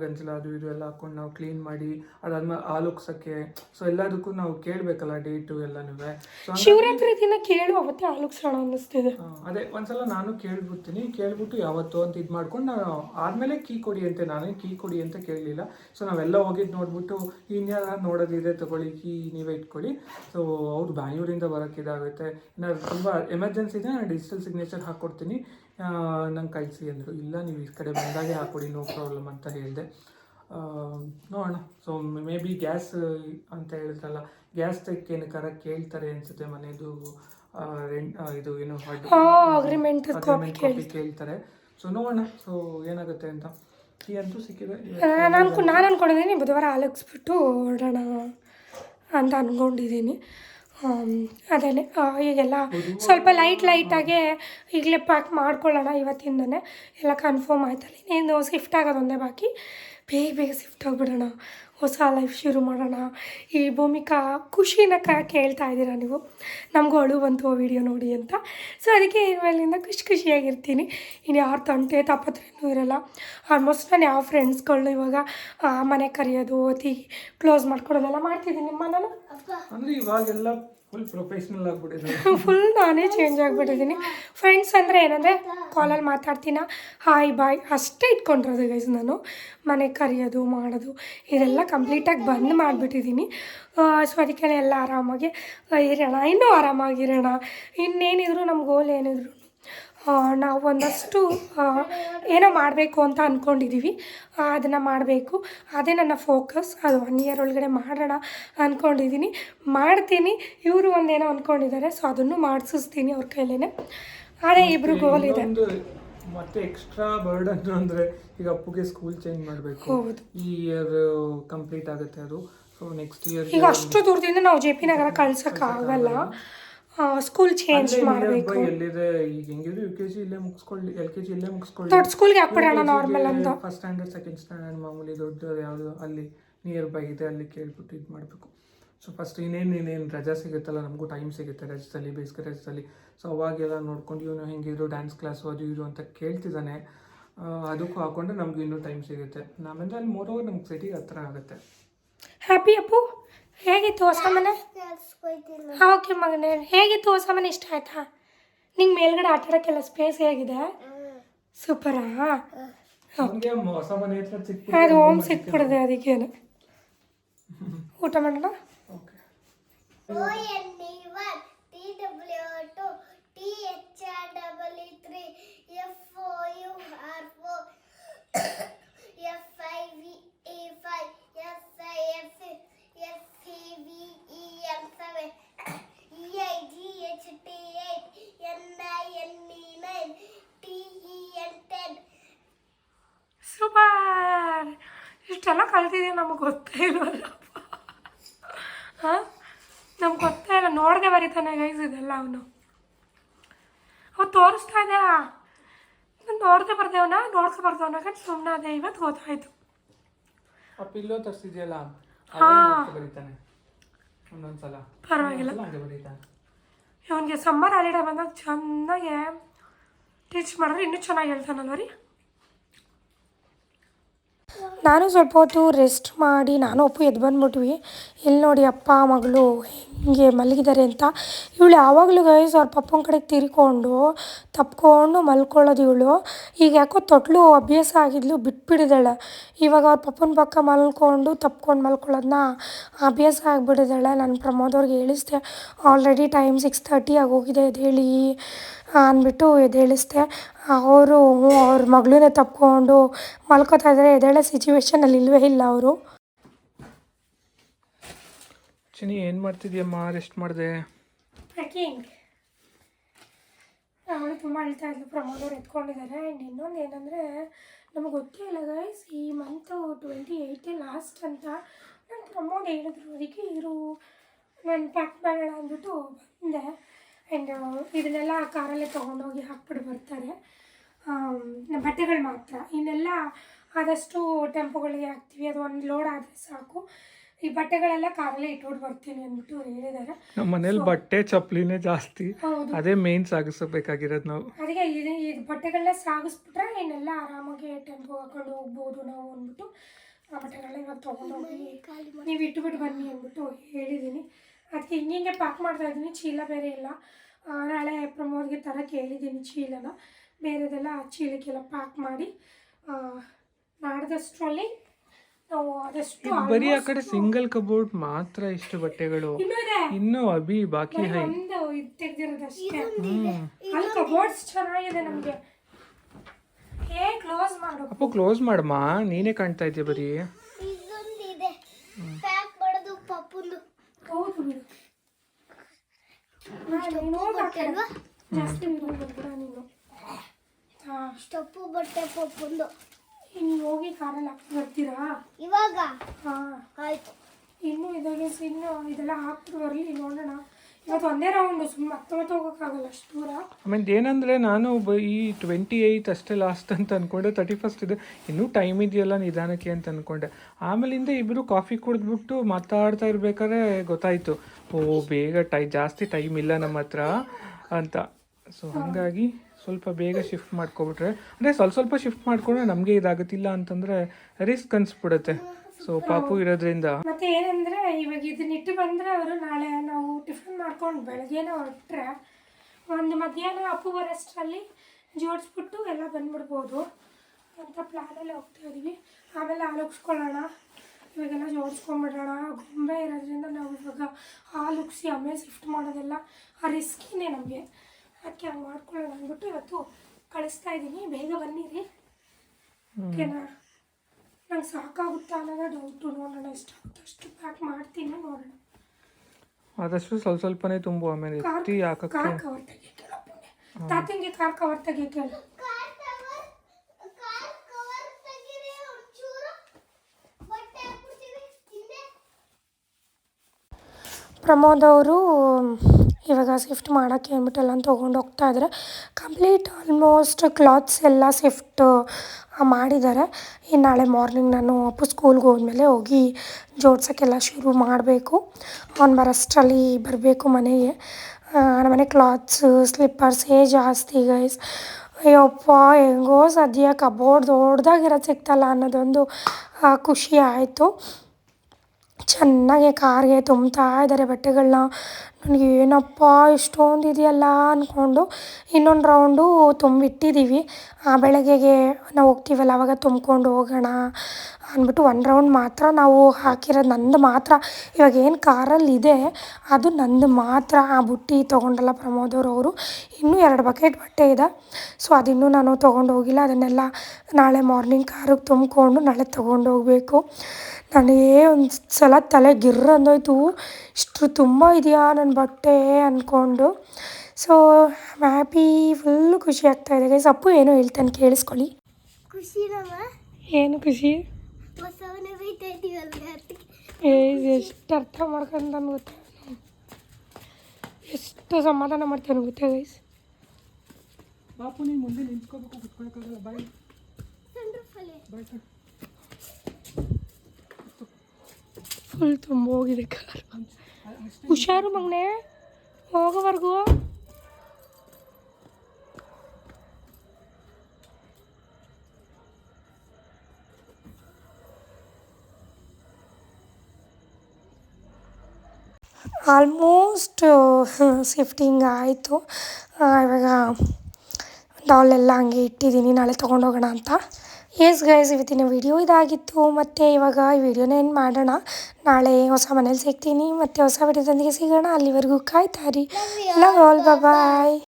ಗಂಜಲ ಅದು ಇದು ಎಲ್ಲ ಹಾಕೊಂಡು ನಾವು ಕ್ಲೀನ್ ಮಾಡಿ ಅದಾದ್ಮೇಲೆ ಆಲೋಕ್ಸಕ್ಕೆ ಸೊ ಎಲ್ಲದಕ್ಕೂ ನಾವು ಕೇಳಬೇಕಲ್ಲ ಡೇಟು ಎಲ್ಲನೂ
ಶಿವರಾತ್ರಿ ದಿನ ಕೇಳು ಅವತ್ತೇ ಆಲೋಕ್ಸೋಣ ಅನ್ನಿಸ್ತಿದೆ.
ಅದೇ ಒಂದ್ಸಲ ನಾನು ಕೇಳ್ಬಿಡ್ತೀನಿ. ಕೇಳ್ಬಿಟ್ಟು ಯಾವತ್ತು ಅಂತ ಇದು ಮಾಡ್ಕೊಂಡು ನಾನು ಆದಮೇಲೆ ಕೀ ಕೊಡಿ ಅಂತೆ ನಾನೇ ಕೀ ಕೊಡಿ ಅಂತ ಕೇಳಲಿಲ್ಲ. ಸೊ ನಾವೆಲ್ಲ ಹೋಗಿದ್ದು ನೋಡ್ಬಿಟ್ಟು ಇನ್ಯಾರ ನೋಡೋದಿದೆ ತಗೊಳ್ಳಿ ಕೀ ನೀವೇ ಇಟ್ಕೊಳ್ಳಿ ಸೊ ಅವ್ರು ಬ್ಯಾಂಗ್ಳೂರಿಂದ ಬರೋಕ್ಕೆ ಇದಾಗುತ್ತೆ. ನಾನು ತುಂಬ ಎಮರ್ಜೆನ್ಸಿ ಇದೆ ನಾನು ಡಿಜಿಟಲ್ ಸಿಗ್ನೇಚರ್ ಹಾಕ್ಕೊಡ್ತೀನಿ ನಂಗೆ ಕಳಿಸಿ ಅಂದರು. ಇಲ್ಲ ನೀವು ಈ ಕಡೆ ಬಂದಾಗೆ ಹಾಕೊಡಿ ನೋ ಪ್ರಾಬ್ಲಮ್ ಅಂತ ಹೇಳಿದೆ. ನೋಡೋಣ. ಸೊ ಮೇ ಬಿ ಗ್ಯಾಸ್ ಅಂತ ಹೇಳಿದ್ರಲ್ಲ ಗ್ಯಾಸ್ ಏನಕ್ಕಾರ ಕೇಳ್ತಾರೆ ಅನ್ಸುತ್ತೆ ಮನೆಯದು ರೆಂಟ್ ಇದು ಏನು
ಅಗ್ರಿಮೆಂಟ್
ಕಾಪಿ ಕೇಳ್ತಾರೆ. ಸೊ ನೋಡೋಣ. ಸೊ ಏನಾಗುತ್ತೆ ಅಂತ. ಕೀ ಅಂತೂ ಸಿಕ್ಕಿದೆ.
ನಾನು ನಾನು ಅಂದ್ಕೊಂಡಿದ್ದೀನಿ ಬುಧವಾರ ಆಲೋಗಿಸ್ಬಿಟ್ಟು ಹೊರಡೋಣ ಅಂತ ಅಂದ್ಕೊಂಡಿದ್ದೀನಿ ಅದೇನೆ ಆ, ಈಗೆಲ್ಲ ಸ್ವಲ್ಪ ಲೈಟ್ ಲೈಟಾಗೆ ಈಗಲೇ ಪ್ಯಾಕ್ ಮಾಡ್ಕೊಳ್ಳೋಣ ಇವತ್ತಿಂದನೇ. ಎಲ್ಲ ಕನ್ಫರ್ಮ್ ಆಯ್ತಲ್ಲ ಇನ್ನೇನು ಶಿಫ್ಟ್ ಆಗೋದೊಂದೇ ಬಾಕಿ. ಬೇಗ ಬೇಗ ಶಿಫ್ಟ್ ಆಗಿಬಿಡೋಣ ಹೊಸ ಲೈಫ್ ಶುರು ಮಾಡೋಣ. ಈ ಭೂಮಿಕಾ ಖುಷಿನ ಕ, ಕೇಳ್ತಾ ಇದ್ದೀರಾ ನೀವು? ನಮಗೂ ಅಳು ಬಂತು ವಿಡಿಯೋ ನೋಡಿ ಅಂತ. ಸೊ ಅದಕ್ಕೆ ಇನ್ಮೇಲಿಂದ ಖುಷಿ ಖುಷಿಯಾಗಿರ್ತೀನಿ. ಇನ್ನು ಯಾರು ತಂಟೆ ತಾಪತ್ರೆನೂ ಇರಲ್ಲ. ಆಲ್ಮೋಸ್ಟ್ ನಾನು ಯಾವ ಫ್ರೆಂಡ್ಸ್ಗಳು ಇವಾಗ ಮನೆ ಕರೆಯೋದು, ಅತಿ ಕ್ಲೋಸ್ ಮಾಡ್ಕೊಡೋದೆಲ್ಲ ಮಾಡ್ತಿದ್ದೀನಿ. ನಿಮ್ಮ ಮನೇನ
ಅಂದರೆ ಇವಾಗೆಲ್ಲ ಫುಲ್
ಫುಲ್ ನಾನೇ ಚೇಂಜ್ ಆಗಿಬಿಟ್ಟಿದ್ದೀನಿ. ಫ್ರೆಂಡ್ಸ್ ಅಂದರೆ ಏನಂದರೆ ಕಾಲಲ್ಲಿ ಮಾತಾಡ್ತೀನ ಹಾಯ್ ಬಾಯ್ ಅಷ್ಟೇ ಇಟ್ಕೊಂಡಿರೋದು ಗೈಸ್ ನಾನು. ಮನೆ ಕರೆಯೋದು, ಮಾಡೋದು, ಇದೆಲ್ಲ ಕಂಪ್ಲೀಟಾಗಿ ಬಂದ್ ಮಾಡಿಬಿಟ್ಟಿದ್ದೀನಿ. ಸೊ ಅದಕ್ಕೆ ಎಲ್ಲ ಆರಾಮಾಗಿ ಇರೋಣ. ಇನ್ನೂ ಆರಾಮಾಗಿರೋಣ. ಇನ್ನೇನಿದ್ರು ನಮ್ಮ ಗೋಲ್ ಏನಿದ್ರು ನಾವು ಒಂದಷ್ಟು ಏನೋ ಮಾಡಬೇಕು ಅಂತ ಅಂದ್ಕೊಂಡಿದ್ದೀವಿ ಅದನ್ನು ಮಾಡಬೇಕು. ಅದೇ ನನ್ನ ಫೋಕಸ್. ಅದು ಒನ್ ಇಯರ್ ಒಳಗಡೆ ಮಾಡೋಣ ಅಂದ್ಕೊಂಡಿದ್ದೀನಿ ಮಾಡ್ತೀನಿ. ಇವರು ಒಂದೇನೋ ಅಂದ್ಕೊಂಡಿದ್ದಾರೆ ಸೊ ಅದನ್ನು ಮಾಡಿಸಿಸ್ತೀನಿ ಅವ್ರ ಕೈಲೇ ಅದೇ ಇಬ್ಬರು ಗೋಲ್ ಇದೆ.
ಮತ್ತೆ ಎಕ್ಸ್ಟ್ರಾ ಬರ್ಡನ್ ಅಂದ್ರೆ ಈಗ ಅಪ್ಪುಗೆ ಸ್ಕೂಲ್ ಚೇಂಜ್ ಮಾಡಬೇಕು.
ಹೌದು.
ಈ ಇಯರ್ ಕಂಪ್ಲೀಟ್ ಆಗುತ್ತೆ ಅದು. ಸೊ ನೆಕ್ಸ್ಟ್ ಇಯರ್
ಈಗ ಅಷ್ಟು ದೂರದಿಂದ ನಾವು ಜೆ ಪಿ ನಗರ ಕಳ್ಸೋಕ್ಕಾಗಲ್ಲ ಸ್ಕೂಲ್ ಚೇಂಜ್ ಮಾಡಬೇಕು.
ಎಲ್ಲಿದೆ? ಈಗ ಹೆಂಗಿದ್ರು ಯು ಕೆ ಜಿ ಇಲ್ಲೇ ಮುಗಿಸ್ಕೊಳ್ಳಿ ಎಲ್ ಕೆ ಜಿ ಇಲ್ಲೇ ಮುಗಿಸ್ಕೊಳ್ಳಿ.
ದೊಡ್ಡ ಸ್ಕೂಲ್ಗೆ ಹಾಕ್ಬಿಡೋಣ ನಾರ್ಮಲ್ ಅಂತ
ಫಸ್ಟ್ ಸ್ಟ್ಯಾಂಡರ್ಡ್ ಸೆಕೆಂಡ್ ಸ್ಟ್ಯಾಂಡರ್ಡ್ ಮಾಮೂಲಿ ದೊಡ್ಡ ಯಾವುದು ಅಲ್ಲಿ ನಿಯರ್ ಬೈ ಇದೆ ಅಲ್ಲಿ ಕೇಳ್ಬಿಟ್ಟು ಇದು ಮಾಡಬೇಕು. ಸೊ ಫಸ್ಟ್ ಇನ್ನೇನು ಇನ್ನೇನು ರಜಾ ಸಿಗುತ್ತಲ್ಲ ನಮಗೂ ಟೈಮ್ ಸಿಗುತ್ತೆ ರಜದಲ್ಲಿ ಬೇಸಿಗೆ ರಜದಲ್ಲಿ ಸೊ ಅವಾಗೆಲ್ಲ ನೋಡ್ಕೊಂಡು ಇವನು ಹೆಂಗಿದ್ರು ಡ್ಯಾನ್ಸ್ ಕ್ಲಾಸ್ ಅದು ಇದು ಅಂತ ಕೇಳ್ತಿದ್ದಾನೆ. ಅದಕ್ಕೂ ಹಾಕೊಂಡ್ರೆ ನಮ್ಗೆ ಇನ್ನೂ ಟೈಮ್ ಸಿಗುತ್ತೆ. ಆಮೇಲೆ ಅಲ್ಲಿ ಓವರ್ ನಮ್ಗೆ ಸಿಟಿ ಹತ್ರ ಆಗುತ್ತೆ.
ಹ್ಯಾಪಿ ಅಪ್ಪು? ಹೇಗಿತ್ತು ಹೊಸ ಮನೆ?
ಹಾಂ
ಓಕೆ ಮಗನೇ. ಹೇಗಿತ್ತು ಹೊಸ ಮನೆ? ಇಷ್ಟ ಆಯ್ತಾ? ನಿಂಗೆ ಮೇಲ್ಗಡೆ ಆಟ ಆಡೋಕ್ಕೆಲ್ಲ ಸ್ಪೇಸ್ ಹೇಗಿದೆ? ಸೂಪರಾ? ಅದು ಓಮ್ ಸಿಕ್ಬಿಡದೆ ಅದಕ್ಕೇನು. ಊಟ ಮಾಡೋಣ?
T H three F U R 68, N9, TEN 10.
Super. ಇಷ್ಟೆಲ್ಲ ಕಲ್ತಿದ್ದೀವಿ ನಮಗೆ ಗೊತ್ತೇ ಇಲ್ವಲ್ಲಪ್ಪ. ಹಾಂ? ನಮ್ಗೆ ಗೊತ್ತೇ ಇಲ್ಲ. ನೋಡದೆ ಬರೀತಾನೆ ಗೈಸ್ ಇದೆಲ್ಲ ಅವನು. ಅವ್ ತೋರಿಸ್ತಾ ಇದ್ದ ನೋಡ್ದೆ ಬರ್ದೇವನ ನೋಡ್ಕೊ ಬರ್ದೇವನ ಕಂಡು ಸುಮ್ಮನೆ ಅದೇ ಇವತ್ತು ಗೊತ್ತಾಯ್ತು.
ಪಿಲ್ಲೋ ತರಿಸಿದ್ಯಲ್ಲ?
ಹಾಂ. ಪರವಾಗಿಲ್ಲ. ಇವನಿಗೆ ಸಮ್ಮರ್ ಹಾಲಿಡೇ ಬಂದಾಗ ಚೆನ್ನಾಗೆ ಟೀಚ್ ಮಾಡಿದ್ರೆ ಇನ್ನೂ ಚೆನ್ನಾಗಿ ಹೇಳ್ತಾನಲ್ವ ರೀ? ನಾನು ಸ್ವಲ್ಪ ಹೊತ್ತು ರೆಸ್ಟ್ ಮಾಡಿ, ನಾನು ಒಪ್ಪು ಎದ್ದು ಬಂದ್ಬಿಟ್ವಿ. ಇಲ್ಲಿ ನೋಡಿ ಅಪ್ಪ, ಮಗಳು ಹಿಂಗೆ ಮಲಗಿದ್ದಾರೆ ಅಂತ. ಇವಳು ಯಾವಾಗಲೂ ಗೈಸ್ ಅವ್ರ ಪಪ್ಪನ ಕಡೆಗೆ ತಿರ್ಕೊಂಡು ತಪ್ಕೊಂಡು ಮಲ್ಕೊಳ್ಳೋದು ಇವಳು. ಈಗ ಯಾಕೋ ತೊಟ್ಲು ಅಭ್ಯಾಸ ಆಗಿದ್ಲು, ಬಿಟ್ಬಿಡಿದಾಳೆ. ಇವಾಗ ಅವ್ರ ಪಪ್ಪನ ಪಕ್ಕ ಮಲ್ಕೊಂಡು ತಪ್ಕೊಂಡು ಮಲ್ಕೊಳ್ಳೋದನ್ನ ಅಭ್ಯಾಸ ಆಗಿಬಿಡಿದಾಳೆ. ನಾನು ಪ್ರಮೋದ್ ಅವ್ರಿಗೆ ಹೇಳಿಸ್ದೆ ಆಲ್ರೆಡಿ ಟೈಮ್ ಸಿಕ್ಸ್ ತರ್ಟಿ ಆಗೋಗಿದೆ ಹೇಳಿ ಅಂದ್ಬಿಟ್ಟು ಎದ್ದೇಳಿಸ್ದೆ. ಅವರು ಅವ್ರ ಮಗಳನ್ನೇ ತಪ್ಕೊಂಡು ಮಲ್ಕೋತಾ ಇದ್ದಾರೆ ಎದ್ದೇಳೋ ಸಿಚುವೇಶನಲ್ಲಿ ಇಲ್ಲವೇ ಇಲ್ಲ ಅವರು.
ಚಿನಿ, ಏನು ಮಾಡ್ತಿದ್ಯಮ್ಮ? ರೆಸ್ಟ್ ಮಾಡಿದೆ.
ಪ್ಯಾಕಿಂಗ್ ಅವಳು ತುಂಬ ಅಳ್ತಾ ಇದ್ಲು. ಪ್ರಮೋದ್ ಅವ್ರು ಎತ್ಕೊಂಡಿದ್ದಾರೆ ಆ್ಯಂಡ್ ಇನ್ನೊಂದು ಏನಂದರೆ, ನಮಗೆ ಗೊತ್ತೇ ಇಲ್ಲ ಗೈಸ್ ಈ ಮಂತು ಟ್ವೆಂಟಿ ಏಯ್ಟೇ ಲಾಸ್ಟ್ ಅಂತ. ನಾನು ಪ್ರಮೋದ್ ಹೇಳಿದ್ರು, ಅದಕ್ಕೆ ಇರು. ನಾನು ಪ್ಯಾಕ್ ಮಾಡೋಣ ಅಂದ್ಬಿಟ್ಟು ಬಂದೆ. ಆ್ಯಂಡ್ ಇದನ್ನೆಲ್ಲ ಕಾರಲ್ಲೇ ತೊಗೊಂಡೋಗಿ ಹಾಕ್ಬಿಟ್ಟು ಬರ್ತಾರೆ. ಬಟ್ಟೆಗಳು ಮಾತ್ರ. ಇನ್ನೆಲ್ಲ ಆದಷ್ಟು ಟೆಂಪೋಗಳಿಗೆ ಹಾಕ್ತೀವಿ. ಅದು ಒಂದು ಲೋಡ್ ಆದರೆ ಸಾಕು. ಈ ಬಟ್ಟೆಗಳೆಲ್ಲ ಕಾರಲ್ಲೇ ಇಟ್ಬಿಟ್ಟು ಬರ್ತೀನಿ ಅಂದ್ಬಿಟ್ಟು ಅವ್ರು ಹೇಳಿದ್ದಾರೆ
ನಮ್ಮ ಮನೇಲಿ ಬಟ್ಟೆ ಚಪ್ಪಲಿನೇ ಜಾಸ್ತಿ.
ಹೌದು.
ಅದೇ ಮೇನ್ ಸಾಗಿಸಬೇಕಾಗಿರೋದು ನಾವು.
ಅದಕ್ಕೆ ಇದು ಇದು ಬಟ್ಟೆಗಳನ್ನ ಸಾಗಿಸ್ಬಿಟ್ರೆ ಇನ್ನೆಲ್ಲ ಆರಾಮಾಗಿ ಟೆಂಪೋ ಹಾಕೊಂಡು ಹೋಗ್ಬೋದು ನಾವು ಅಂದ್ಬಿಟ್ಟು ಆ ಬಟ್ಟೆಗಳನ್ನ ಇವಾಗ ತೊಗೊಂಡೋಗಿ ನೀವು ಇಟ್ಬಿಟ್ಟು ಬನ್ನಿ ಅಂದ್ಬಿಟ್ಟು ಹೇಳಿದ್ದೀನಿ ಅದಕ್ಕೆ ಹಿಂಗೆ ಪ್ಯಾಕ್ ಮಾಡ್ತಾ ಇದ್ದೀನಿ. ಚೀಲ ಬೇರೆ ಇಲ್ಲ. ಆ, ನಾಳೆ ಪ್ರಮೋದ್ಗೆ ತರ ಕೇಳಿದ್ದೀನಿ ಚೀಲನ. ಬೇರೆದೆಲ್ಲ ಚೀಲಕ್ಕೆಲ್ಲ ಪ್ಯಾಕ್ ಮಾಡಿ ಆ, ನಾಡ್ದಷ್ಟರಲ್ಲಿ ನಾವು
ಬರೀ ಆ ಕಡೆ ಸಿಂಗಲ್ ಕಬೋರ್ಡ್ ಮಾತ್ರ ಇಷ್ಟು ಬಟ್ಟೆಗಳು.
ಇನ್ನೂ ಇದೆ
ಇನ್ನೂ ಅಭಿ ಬಾಕಿ ಹೈ.
ಒಂದು ಇದು ತೆಗ್ದಿರೋದಷ್ಟೇ
ಹ್ಮ್.
ಅಲ್ಲಿ ಕಬೋರ್ಡ್ಸ್ ಚೆನ್ನಾಗಿದೆ ನಮಗೆ. ಹೇ ಕ್ಲೋಸ್ ಮಾಡು.
ಅಪ್ಪು ಕ್ಲೋಸ್ ಮಾಡಮ್ಮ. ನೀನೇ ಕಾಣ್ತಾ ಇದ್ದೆ ಬರೀ?
ಇದೊಂದಿದೆ ಪ್ಯಾಕ್ ಮಾಡೋದು ಪಪ್ಪಂದು.
ಹೌದು ಬಿಡು. ಹಾ, ನೀನು ಹೋಗ್ಬೇಕಲ್ವಾ? ಜಾಸ್ತಿ ನೀನು ಹಾಂ
ಸ್ಟಪ್ಪು ಬಟ್ಟೆ ಪಪ್ಪಂದು.
ನೀವು ಹೋಗಿ ಕಾರಲ್ಲಿ ಹಾಕಿ ಬರ್ತೀರಾ?
ಇವಾಗ?
ಹಾಂ.
ಆಯ್ತು.
ಇನ್ನು ಇದಾಗೆ ಇನ್ನು ಇದೆಲ್ಲ ಹಾಕ್ಬಿಟ್ಟು ಬರಲಿ ನೋಡೋಣ. ಇವತ್ತು ಒಂದೇ ರೌಂಡು ಸುಮ್ಮನೆ ಮತ್ತೆ ಮತ್ತೆ ಹೋಗೋಕ್ಕಾಗಲ್ಲ ಅಷ್ಟು ದೂರ.
ಆಮೇಲೆ ಏನಂದರೆ ನಾನು ಬ- ಈ ಟ್ವೆಂಟಿ ಏಯ್ತ್ ಅಷ್ಟೇ ಲಾಸ್ಟ್ ಅಂತ ಅಂದ್ಕೊಂಡೆ ತರ್ಟಿ ಫಸ್ಟ್ ಇದೆ. ಇನ್ನೂ ಟೈಮ್ ಇದೆಯಲ್ಲ ನಿಧಾನಕ್ಕೆ ಅಂತ ಅಂದ್ಕೊಂಡೆ ಆಮೇಲಿಂದ ಇಬ್ಬರು ಕಾಫಿ ಕುಡಿದ್ಬಿಟ್ಟು ಮಾತಾಡ್ತಾ ಇರ್ಬೇಕಾದ್ರೆ ಗೊತ್ತಾಯಿತು. ಓ ಬೇಗ ಟೈ ಜಾಸ್ತಿ ಟೈಮ್ ಇಲ್ಲ ನಮ್ಮ ಹತ್ರ ಅಂತ. ಸೊ ಹಾಗಾಗಿ ಸ್ವಲ್ಪ ಬೇಗ ಶಿಫ್ಟ್ ಮಾಡ್ಕೊಬಿಟ್ರೆ. ಅಂದರೆ ಸ್ವಲ್ಪ ಸ್ವಲ್ಪ ಶಿಫ್ಟ್ ಮಾಡ್ಕೊಂಡ್ರೆ ನಮಗೆ ಇದಾಗುತ್ತಿಲ್ಲ ಅಂತಂದರೆ ರಿಸ್ಕ್ ಅನಿಸ್ಬಿಡುತ್ತೆ. ಸೊ ಪಾಪು ಇರೋದ್ರಿಂದ.
ಮತ್ತೆ ಏನಂದ್ರೆ ಇವಾಗ ಇದನ್ನ ಇಟ್ಟು ಬಂದ್ರೆ ಅವರು ನಾಳೆ ನಾವು ಟಿಫಿನ್ ಮಾಡ್ಕೊಂಡು ಬೆಳಗ್ಗೆನೇ ಹೊರಟ್ರೆ ಒಂದು ಮಧ್ಯಾಹ್ನ ಅಪ್ಪು ಬರೋಷ್ಟರಲ್ಲಿ ಜೋಡಿಸ್ಬಿಟ್ಟು ಎಲ್ಲ ಬಂದ್ಬಿಡ್ಬೋದು ಅಂತ ಪ್ಲ್ಯಾನಲ್ಲಿ ಹೋಗ್ತಾ ಇದ್ದೀವಿ ಆಮೇಲೆ ಹಾಲು ಉಗ್ಸ್ಕೊಳ್ಳೋಣ ಇವಾಗೆಲ್ಲ ಜೋಡಿಸ್ಕೊಂಡ್ಬಿಡೋಣ ಗೊಂಬೆ ಇರೋದ್ರಿಂದ ನಾವು ಇವಾಗ ಹಾಲುಗ್ಸಿ ಆಮೇಲೆ ಶಿಫ್ಟ್ ಮಾಡೋದೆಲ್ಲ ಆ ರಿಸ್ಕಿನೇ ನಮಗೆ. ಅದಕ್ಕೆ ಹಂಗೆ ಮಾಡ್ಕೊಳ್ಳೋಣ ಅಂದ್ಬಿಟ್ಟು ಇವತ್ತು ಕಳಿಸ್ತಾ ಇದ್ದೀನಿ. ಬೇಗ ಬನ್ನಿರಿ ಓಕೆನಾ? ನಂಗೆ ಸಾಕಾಗುತ್ತಾ ಅನ್ನೋದು ಡೌಟು ನೋಡೋಣ. ಇಷ್ಟ ಅಷ್ಟು ಪ್ಯಾಕ್ ಮಾಡ್ತೀನಿ ನೋಡೋಣ.
ಆದಷ್ಟು ಸ್ವಲ್ಪ ಸ್ವಲ್ಪನೇ ತುಂಬು ಆಮೇಲೆ
ಕಾರ್
ಎತ್ತಿ ಹಾಕಕ್ಕೆ
ಕಾರ್ ಕವರ್ ತೆಗಿಯಕ್ಕೆ ತಾತಂಗೆ ಕಾರ್ ಕವರ್ ತೆಗಿಯಕ್ಕೆ ಪ್ರಮೋದ್ ಅವರು ಇವಾಗ ಶಿಫ್ಟ್ ಮಾಡೋಕ್ಕೆ ಅಂದ್ಬಿಟ್ಟು ಎಲ್ಲ ತೊಗೊಂಡು ಹೋಗ್ತಾ ಇದ್ದಾರೆ. ಕಂಪ್ಲೀಟ್ ಆಲ್ಮೋಸ್ಟ್ ಕ್ಲಾತ್ಸ್ ಎಲ್ಲ ಶಿಫ್ಟ್ ಮಾಡಿದ್ದಾರೆ. ಇನ್ನು ನಾಳೆ ಮಾರ್ನಿಂಗ್ ನಾನು ಅಪ್ಪು ಸ್ಕೂಲ್ಗೆ ಹೋದ್ಮೇಲೆ ಹೋಗಿ ಜೋಡ್ಸೋಕ್ಕೆಲ್ಲ ಶುರು ಮಾಡಬೇಕು. ಅವ್ನು ಬರೋಷ್ಟರಲ್ಲಿ ಬರಬೇಕು ಮನೆಗೆ. ನಮ್ಮನೆ ಕ್ಲಾತ್ಸ್, ಸ್ಲಿಪ್ಪರ್ಸೇ ಜಾಸ್ತಿ ಗೈಸ್ ಅಯ್ಯಪ್ಪ, ಹೆಂಗೋ ಸದ್ಯ ಕಬೋರ್ಡ್ ದೊಡ್ಡದಾಗಿರೋದು ಸಿಗ್ತಲ್ಲ ಅನ್ನೋದೊಂದು ಖುಷಿ ಆಯಿತು. ಚೆನ್ನಾಗಿ ಕಾರ್ಗೆ ತುಂಬ್ತಾ ಇದ್ದಾರೆ ಬಟ್ಟೆಗಳನ್ನ. ನನಗೆ ಏನಪ್ಪ ಇಷ್ಟೊಂದು ಇದೆಯಲ್ಲ ಅಂದ್ಕೊಂಡು ಇನ್ನೊಂದು ರೌಂಡು ತುಂಬಿಟ್ಟಿದ್ದೀವಿ ಆ ಬೆಳಗ್ಗೆಗೆ ನಾವು ಹೋಗ್ತೀವಲ್ಲ, ಅವಾಗ ತುಂಬ್ಕೊಂಡು ಹೋಗೋಣ. ಅಂದ್ಬಿಟ್ಟು ಒನ್ ರೌಂಡ್ ಮಾತ್ರ ನಾವು ಹಾಕಿರೋದು ನಂದು ಮಾತ್ರ. ಇವಾಗ ಏನು ಕಾರಲ್ಲಿ ಇದೆ ಅದು ನಂದು ಮಾತ್ರ. ಆ ಬುಟ್ಟಿ ತೊಗೊಂಡಲ್ಲ ಪ್ರಮೋದ್ ಅವ್ರು ಇನ್ನೂ ಎರಡು ಬಕೆಟ್ ಬಟ್ಟೆ ಇದೆ. ಸೊ ಅದಿನ್ನೂ ನಾನು ತೊಗೊಂಡು ಹೋಗಿಲ್ಲ. ಅದನ್ನೆಲ್ಲ ನಾಳೆ ಮಾರ್ನಿಂಗ್ ಕಾರಿಗೆ ತುಂಬಿಕೊಂಡು ನಾಳೆ ತೊಗೊಂಡು ಹೋಗಬೇಕು. ನನಗೆ ಒಂದು ಸಲ ತಲೆ ಗಿರ್ರಂದೋಯ್ತು ಇಷ್ಟು ತುಂಬ ಇದೆಯಾ ನನ್ನ ಬಟ್ಟೆ ಅಂದ್ಕೊಂಡು ಸೊ ಹ್ಯಾಪಿ ಫುಲ್ಲು ಖುಷಿ ಆಗ್ತಾಯಿದೆ ಗೈಸ್ ಅಪ್ಪು ಏನೋ ಹೇಳ್ತಾನೆ ಕೇಳಿಸ್ಕೊಳ್ಳಿ.
ಖುಷಿ
ಏನು ಖುಷಿ?
ಹೊಸವನ್ನ ಬೈತಾ ಇದೀವಲ್ಲ ಅದಕ್ಕೆ
ಏ ಎಷ್ಟು ಅರ್ಥ ಮಾಡ್ಕೊಂತಾನೆ ಗೊತ್ತಾ? ಎಷ್ಟು ಸಮಾಧಾನ ಮಾಡ್ತಾನೆ ಗೊತ್ತಾ ಗೈಸ್
ಬಾಪು ನೀನು ಮುಂದೆ ನಿಂತ್ಕೋಬೇಕು ಕುತ್ಕೊಳಕ್ಕಾಗಲ್ಲ. Bye.
Wonderful
bye sir.
Full ತುಂಬ ಹೋಗಿದೆ ಕಾರ್ ಹುಷಾರು ಮಗನೆ. ಹೋಗೋವರೆಗೂ. ಆಲ್ಮೋಸ್ಟ್ ಶಿಫ್ಟಿಂಗ್ ಆಯಿತು. ಇವಾಗ ಡಾಲೆಲ್ಲ ಹಂಗೆ ಇಟ್ಟಿದ್ದೀನಿ ನಾಳೆ ತೊಗೊಂಡೋಗೋಣ ಅಂತ. ಎಸ್ ಗೈಸ್ ಇವತ್ತಿನ ವಿಡಿಯೋ ಇದಾಗಿತ್ತು. ಮತ್ತು ಇವಾಗ ಈ ವಿಡಿಯೋನ ಏನು ಮಾಡೋಣ. ನಾಳೆ ಹೊಸ ಮನೇಲಿ ಸಿಗ್ತೀನಿ. ಮತ್ತು ಹೊಸ ವಿಡಿಯೋದೊಂದಿಗೆ ಸಿಗೋಣ. ಅಲ್ಲಿವರೆಗೂ ಕಾಯ್ತಾರಿ ಲವ್ ಆಲ್ ಬಾಯ್